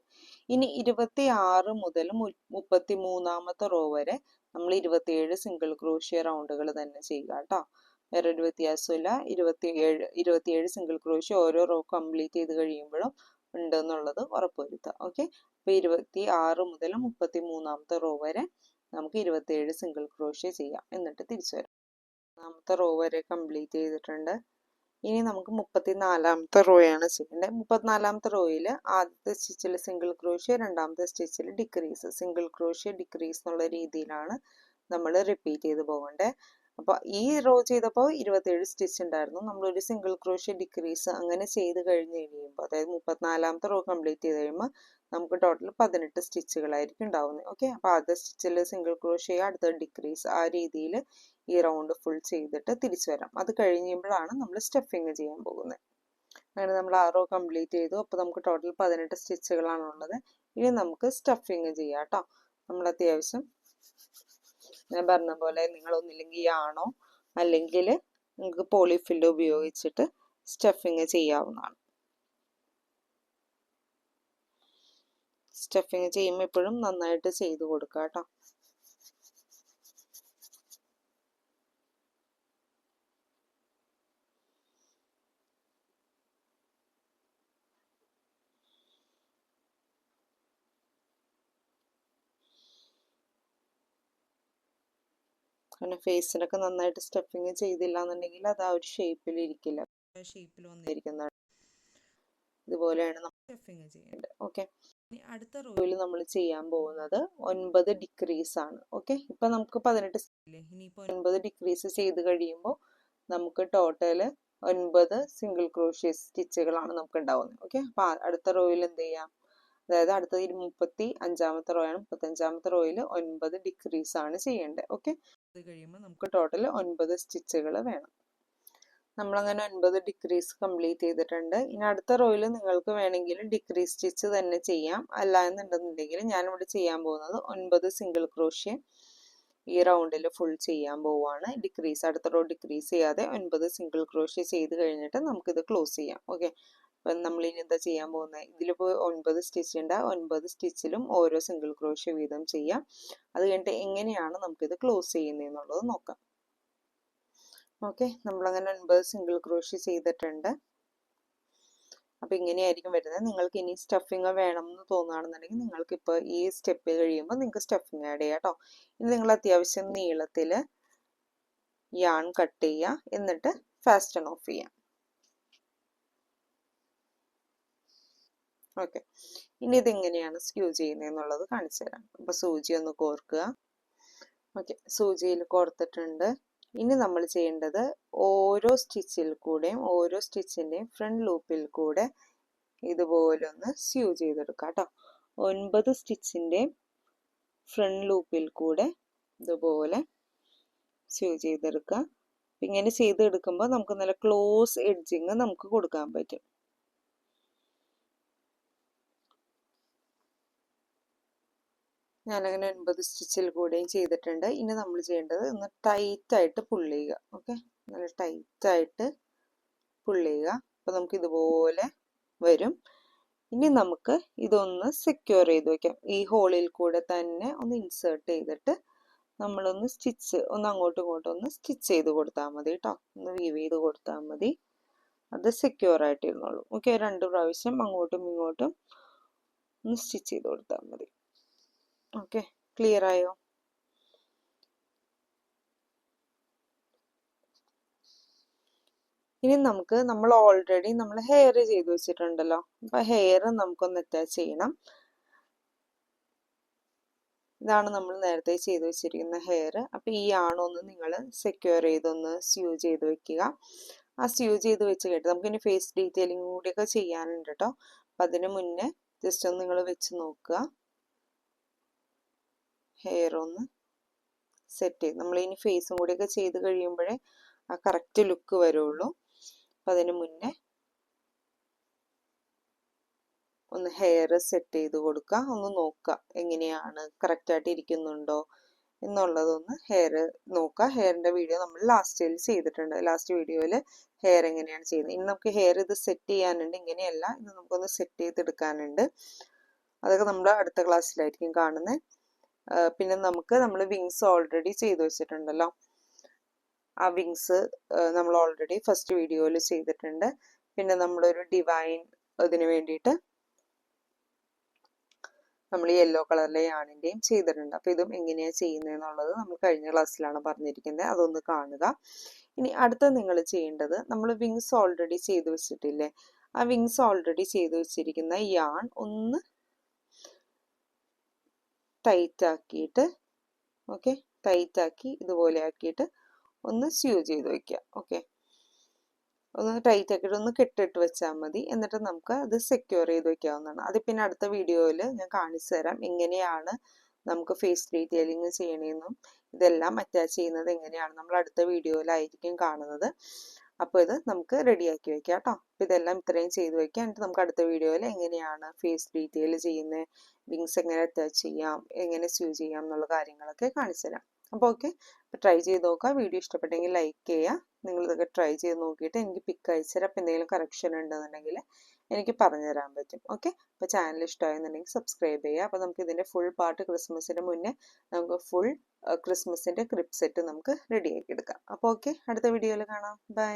ഇനി ഇരുപത്തി ആറ് മുതൽ മുപ്പത്തി മൂന്നാമത്തെ റോ വരെ നമ്മൾ ഇരുപത്തിയേഴ് സിംഗിൾ ക്രോഷ്യ റൗണ്ടുകൾ തന്നെ ചെയ്യുക കേട്ടോ. വേറൊരു വ്യത്യാസമില്ല ഇരുപത്തിയേഴ് ഇരുപത്തിയേഴ് സിംഗിൾ ക്രോഷ്യ ഓരോ റോ കംപ്ലീറ്റ് ചെയ്ത് കഴിയുമ്പോഴും ഉണ്ട് എന്നുള്ളത് ഉറപ്പുവരുത്തുക. ഓക്കെ അപ്പോൾ ഇരുപത്തി ആറ് മുതൽ മുപ്പത്തി മൂന്നാമത്തെ റോ വരെ നമുക്ക് ഇരുപത്തിയേഴ് സിംഗിൾ ക്രോഷ്യ ചെയ്യാം. എന്നിട്ട് തിരിച്ചു വരാം. മൂന്നാമത്തെ റോ വരെ കംപ്ലീറ്റ് ചെയ്തിട്ടുണ്ട്. ഇനി നമുക്ക് മുപ്പത്തി നാലാമത്തെ റോയാണ് ചെയ്യേണ്ടത്. മുപ്പത്തിനാലാമത്തെ റോയിൽ ആദ്യത്തെ സ്റ്റിച്ചിൽ സിംഗിൾ ക്രോഷ്യ രണ്ടാമത്തെ സ്റ്റിച്ചിൽ ഡിക്രീസ് സിംഗിൾ ക്രോഷ്യ ഡിക്രീസ് എന്നുള്ള രീതിയിലാണ് നമ്മൾ റിപ്പീറ്റ് ചെയ്ത് പോകേണ്ടത് അപ്പോൾ ഈ റോ ചെയ്തപ്പോൾ ഇരുപത്തേഴ് സ്റ്റിച്ച് ഉണ്ടായിരുന്നു. നമ്മളൊരു സിംഗിൾ ക്രോഷ്യ ഡിക്രീസ് അങ്ങനെ ചെയ്ത് കഴിഞ്ഞ് കഴിയുമ്പോൾ അതായത് മുപ്പത്തിനാലാമത്തെ റോ കംപ്ലീറ്റ് ചെയ്ത് കഴിയുമ്പോൾ നമുക്ക് ടോട്ടൽ പതിനെട്ട് സ്റ്റിച്ചുകളായിരിക്കും ഉണ്ടാവുന്നത്. ഓക്കെ അപ്പോൾ ആദ്യ സ്റ്റിച്ചിൽ സിംഗിൾ ക്രോഷ്യ അടുത്ത ഡിക്രീസ് ആ രീതിയിൽ ഈ റൗണ്ട് ഫുൾ ചെയ്തിട്ട് തിരിച്ചു വരാം. അത് കഴിയുമ്പോഴാണ് നമ്മൾ സ്റ്റഫിങ് ചെയ്യാൻ പോകുന്നത്. അങ്ങനെ നമ്മൾ ആ റോ കംപ്ലീറ്റ് ചെയ്തു. അപ്പോൾ നമുക്ക് ടോട്ടൽ പതിനെട്ട് സ്റ്റിച്ചുകളാണ് ഉള്ളത്. ഇനി നമുക്ക് സ്റ്റഫിങ് ചെയ്യാം കേട്ടോ നമ്മൾ അത്യാവശ്യം ഞാൻ പറഞ്ഞ പോലെ നിങ്ങൾ ഒന്നില്ലെങ്കിൽ ആണോ? അല്ലെങ്കിൽ നിങ്ങൾക്ക് പോളിഫില്ല് ഉപയോഗിച്ചിട്ട് സ്റ്റഫിങ് ചെയ്യാവുന്നതാണ്. സ്റ്റഫിങ് ചെയ്യുമ്പോൾ എപ്പോഴും നന്നായിട്ട് ചെയ്ത് കൊടുക്കുക കേട്ടോ കാരണം ഫേസിനൊക്കെ നന്നായിട്ട് സ്റ്റഫിങ് ചെയ്തില്ല എന്നുണ്ടെങ്കിൽ അത് ആ ഒരു ഷേപ്പിൽ ഇരിക്കില്ല. ഷേപ്പിൽ വന്നിരിക്കുന്നതാണ് ഇതുപോലെയാണ് നമ്മൾ സ്റ്റഫിങ് ചെയ്യേണ്ടത് ഓക്കെ അടുത്ത റോയിൽ നമ്മൾ ചെയ്യാൻ പോകുന്നത് ഒൻപത് ഡിക്രീസ് ആണ്. ഓക്കെ ഇപ്പൊ നമുക്ക് പതിനെട്ട് ഇനിയിപ്പോ ഒൻപത് ഡിക്രീസ് ചെയ്ത് കഴിയുമ്പോൾ നമുക്ക് ടോട്ടൽ ഒൻപത് സിംഗിൾ ക്രോഷ്യ സ്റ്റിച്ചുകളാണ് നമുക്ക് ഉണ്ടാവുന്നത്. ഓക്കെ അപ്പൊ അടുത്ത റോയിൽ എന്ത് ചെയ്യാം? അതായത് അടുത്തത് മുപ്പത്തി അഞ്ചാമത്തെ റോയാണ് മുപ്പത്തി അഞ്ചാമത്തെ റോയിൽ ഒൻപത് ഡിക്രീസ് ആണ് ചെയ്യേണ്ടത്. ഓക്കെ അത് കഴിയുമ്പോൾ നമുക്ക് ടോട്ടൽ ഒൻപത് സ്റ്റിച്ചുകൾ വേണം. നമ്മളങ്ങനെ ഒൻപത് ഡിക്രീസ് കംപ്ലീറ്റ് ചെയ്തിട്ടുണ്ട്. ഇനി അടുത്ത റോയിൽ നിങ്ങൾക്ക് വേണമെങ്കിൽ ഡിക്രീസ് സ്റ്റിച്ച് തന്നെ ചെയ്യാം. അല്ല എന്നുണ്ടെന്നുണ്ടെങ്കിൽ ഞാനിവിടെ ചെയ്യാൻ പോകുന്നത് ഒൻപത് സിംഗിൾ ക്രോഷ്യ ഈ റൗണ്ടിൽ ഫുൾ ചെയ്യാൻ പോവുകയാണ് ഡിക്രീസ് അടുത്ത റോ ഡിക്രീസ് ചെയ്യാതെ ഒൻപത് സിംഗിൾ ക്രോഷ്യ ചെയ്ത് കഴിഞ്ഞിട്ട് നമുക്കിത് ക്ലോസ് ചെയ്യാം. ഓക്കെ അപ്പം നമ്മൾ ഇനി എന്താ ചെയ്യാൻ പോകുന്നത്? ഇതിലിപ്പോൾ ഒൻപത് സ്റ്റിച്ച് ഉണ്ട്. ഒൻപത് സ്റ്റിച്ചിലും ഓരോ സിംഗിൾ ക്രോഷ്യ വീതം ചെയ്യാം. അത് കഴിഞ്ഞിട്ട് എങ്ങനെയാണ് നമുക്കിത് ക്ലോസ് ചെയ്യുന്നത് എന്നുള്ളത് നോക്കാം. ഓക്കെ. നമ്മളങ്ങനെ ഒൻപത് സിംഗിൾ ക്രോഷ്യ ചെയ്തിട്ടുണ്ട്. അപ്പം ഇങ്ങനെയായിരിക്കും വരുന്നത്. നിങ്ങൾക്ക് ഇനി സ്റ്റഫിങ് വേണം എന്ന് തോന്നുകയാണെന്നുണ്ടെങ്കിൽ നിങ്ങൾക്ക് ഇപ്പോൾ ഈ സ്റ്റെപ്പ് കഴിയുമ്പോൾ നിങ്ങൾക്ക് സ്റ്റഫിങ് ആഡ് ചെയ്യാം കേട്ടോ ഇനി നിങ്ങൾ അത്യാവശ്യം നീളത്തിൽ യാൺ കട്ട് ചെയ്യുക എന്നിട്ട് ഫാസ്റ്റൺ ഓഫ് ചെയ്യാം. ഓക്കെ. ഇനി ഇതെങ്ങനെയാണ് സ്ക്യൂ ചെയ്യുന്നതെന്നുള്ളത് കാണിച്ചു തരാം അപ്പോൾ സൂചി ഒന്ന് കോർക്കുക. ഓക്കെ. സൂചിയിൽ കോർത്തിട്ടുണ്ട്. ഇനി നമ്മൾ ചെയ്യേണ്ടത് ഓരോ സ്റ്റിച്ചിൽ കൂടെയും ഓരോ സ്റ്റിച്ചിന്റെയും ഫ്രണ്ട് ലൂപ്പിൽ കൂടെ ഇതുപോലെ ഒന്ന് സ്യൂ ചെയ്തെടുക്കുക കേട്ടോ. ഒൻപത് സ്റ്റിച്ചിന്റെയും ഫ്രണ്ട് ലൂപ്പിൽ കൂടെ ഇതുപോലെ സ്യൂ ചെയ്തെടുക്കുക. ഇങ്ങനെ ചെയ്തെടുക്കുമ്പോൾ നമുക്ക് നല്ല ക്ലോസ് എഡ്ജിങ് നമുക്ക് കൊടുക്കാൻ പറ്റും. ഞാനങ്ങനെ ഒൻപത് സ്റ്റിച്ചിൽ കൂടെയും ചെയ്തിട്ടുണ്ട്. ഇനി നമ്മൾ ചെയ്യേണ്ടത് ഒന്ന് ടൈറ്റായിട്ട് പുള്ള് ചെയ്യുക. ഓക്കെ നല്ല ടൈറ്റായിട്ട് പുള്ള് ചെയ്യുക. അപ്പോൾ നമുക്ക് ഇതുപോലെ വരും. ഇനി നമുക്ക് ഇതൊന്ന് സെക്യൂർ ചെയ്ത് വെക്കാം. ഈ ഹോളിൽ കൂടെ തന്നെ ഒന്ന് ഇൻസേർട്ട് ചെയ്തിട്ട് നമ്മളൊന്ന് സ്റ്റിച്ച് ഒന്ന് അങ്ങോട്ടും ഇങ്ങോട്ടും ഒന്ന് സ്റ്റിച്ച് ചെയ്ത് കൊടുത്താൽ മതി കേട്ടോ ഒന്ന് വീവ് ചെയ്ത് കൊടുത്താൽ മതി. അത് സെക്യൂർ ആയിട്ടിരുന്നോളൂ. ഓക്കെ രണ്ട് പ്രാവശ്യം അങ്ങോട്ടും ഇങ്ങോട്ടും ഒന്ന് സ്റ്റിച്ച് ചെയ്ത് കൊടുത്താൽ മതി. ഓക്കെ ക്ലിയർ ആയോ? ഇനി നമുക്ക് നമ്മൾ ഓൾറെഡി നമ്മൾ ഹെയർ ചെയ്ത് വെച്ചിട്ടുണ്ടല്ലോ. അപ്പൊ ഹെയർ നമുക്കൊന്ന് അറ്റാച്ച് ചെയ്യണം. ഇതാണ് നമ്മൾ നേരത്തെ ചെയ്ത് വെച്ചിരിക്കുന്ന ഹെയർ അപ്പോൾ ഈ ആണൊന്ന് നിങ്ങൾ സെക്യൂർ ചെയ്തൊന്ന് സ്യൂ ചെയ്ത് വെക്കുക. ആ സ്യൂ ചെയ്ത് വെച്ച് കേട്ട്. നമുക്കിനി ഫേസ് ഡീറ്റെയിലിംഗ് കൂടിയൊക്കെ ചെയ്യാനുണ്ട് കേട്ടോ. അപ്പം അതിന് മുന്നേ ജസ്റ്റ് ഒന്ന് നിങ്ങൾ വെച്ച് നോക്കുക. ഹെയർ ഒന്ന് സെറ്റ് ചെയ്ത് നമ്മൾ ഇനി ഫേസും കൂടിയൊക്കെ ചെയ്ത് കഴിയുമ്പോഴേ ആ കറക്റ്റ് ലുക്ക് വരുള്ളൂ. അപ്പം അതിന് മുന്നേ ഒന്ന് ഹെയർ സെറ്റ് ചെയ്ത് കൊടുക്കുക ഒന്ന് നോക്കുക എങ്ങനെയാണ് കറക്റ്റായിട്ട് ഇരിക്കുന്നുണ്ടോ എന്നുള്ളതൊന്ന് ഹെയർ നോക്കുക ഹെയറിന്റെ വീഡിയോ നമ്മൾ ലാസ്റ്റിൽ ചെയ്തിട്ടുണ്ട്. ലാസ്റ്റ് വീഡിയോയിൽ ഹെയർ എങ്ങനെയാണ് ചെയ്യുന്നത്. ഇനി നമുക്ക് ഹെയർ ഇത് സെറ്റ് ചെയ്യാനുണ്ട് ഇങ്ങനെയല്ല. ഇത് നമുക്കൊന്ന് സെറ്റ് ചെയ്തെടുക്കാനുണ്ട്. അതൊക്കെ നമ്മൾ അടുത്ത ക്ലാസ്സിലായിരിക്കും കാണുന്നത് പിന്നെ നമുക്ക് നമ്മൾ വിങ്സ് ഓൾറെഡി ചെയ്തു വെച്ചിട്ടുണ്ടല്ലോ. ആ വിങ്സ് നമ്മൾ ഓൾറെഡി ഫസ്റ്റ് വീഡിയോയിൽ ചെയ്തിട്ടുണ്ട്. പിന്നെ നമ്മളൊരു ഡിവൈൻ ഇതിന് വേണ്ടിയിട്ട് നമ്മൾ യെല്ലോ കളറിലെ യാണിന്റെയും ചെയ്തിട്ടുണ്ട്. അപ്പോൾ ഇതും എങ്ങനെയാണ് ചെയ്യുന്നതെന്നുള്ളത് നമ്മൾ കഴിഞ്ഞ ക്ലാസ്സിലാണ് പറഞ്ഞിരിക്കുന്നത്. അതൊന്ന് കാണുക. ഇനി അടുത്ത നിങ്ങൾ ചെയ്യേണ്ടത് നമ്മൾ വിങ്സ് ഓൾറെഡി ചെയ്തു വെച്ചിട്ടില്ലേ? ആ വിങ്സ് ഓൾറെഡി ചെയ്തു വെച്ചിരിക്കുന്ന യാൺ ഒന്ന് ടൈറ്റ് ആക്കിയിട്ട് ഓക്കെ? ടൈറ്റ് ആക്കി ഇതുപോലെ ആക്കിയിട്ട് ഒന്ന് സ്യൂ ചെയ്ത് വെക്കുക ഓക്കെ? ഒന്ന് ടൈറ്റ് ആക്കിയിട്ട് ഒന്ന് കെട്ടിട്ട് വെച്ചാൽ മതി. എന്നിട്ട് നമുക്ക് അത് സെക്യൂർ ചെയ്ത് വെക്കാവുന്നതാണ്. അത് പിന്നെ അടുത്ത വീഡിയോയിൽ ഞാൻ കാണിച്ചു തരാം. എങ്ങനെയാണ് നമുക്ക് ഫേസ് ഡീറ്റെയിലിംഗ് ചെയ്യണമെന്നും ഇതെല്ലാം അറ്റാച്ച് ചെയ്യുന്നത് എങ്ങനെയാണ്. നമ്മൾ അടുത്ത വീഡിയോയിലായിരിക്കും കാണുന്നത്. അപ്പോൾ ഇത് നമുക്ക് റെഡിയാക്കി വെക്കാം കേട്ടോ. ഇതെല്ലാം ഇത്രയും ചെയ്ത് വെക്കാം. എന്നിട്ട് നമുക്ക് അടുത്ത വീഡിയോയിൽ എങ്ങനെയാണ് ഫേസ് ഡീറ്റെയിൽ ചെയ്യുന്നത് വിങ്സ് എങ്ങനെ അറ്റാച്ച് ചെയ്യാം എങ്ങനെ സ്യൂ ചെയ്യാം എന്നുള്ള കാര്യങ്ങളൊക്കെ കാണിച്ചു തരാം. അപ്പോൾ ഓക്കെ ട്രൈ ചെയ്ത് നോക്കുക വീഡിയോ ഇഷ്ടപ്പെട്ടെങ്കിൽ ലൈക്ക് ചെയ്യുക നിങ്ങൾ ഇതൊക്കെ ട്രൈ ചെയ്ത് നോക്കിയിട്ട് എനിക്ക് പിക്ക് അയച്ചു തരാം. അപ്പോൾ എന്തെങ്കിലും കറക്ഷൻ ഉണ്ടെന്നുണ്ടെങ്കിൽ എനിക്ക് പറഞ്ഞു തരാൻ പറ്റും. ഓക്കെ അപ്പോൾ ചാനൽ ഇഷ്ടമായെന്നുണ്ടെങ്കിൽ സബ്സ്ക്രൈബ് ചെയ്യുക. അപ്പോൾ നമുക്ക് ഇതിന്റെ ഫുൾ പാർട്ട് ക്രിസ്മസിന് മുന്നേ നമുക്ക് ഫുൾ ക്രിസ്മസിന്റെ ക്രിപ്പ് സെറ്റ് നമുക്ക് റെഡിയാക്കി എടുക്കാം. അപ്പോൾ ഓക്കെ അടുത്ത വീഡിയോയിൽ കാണാം. ബൈ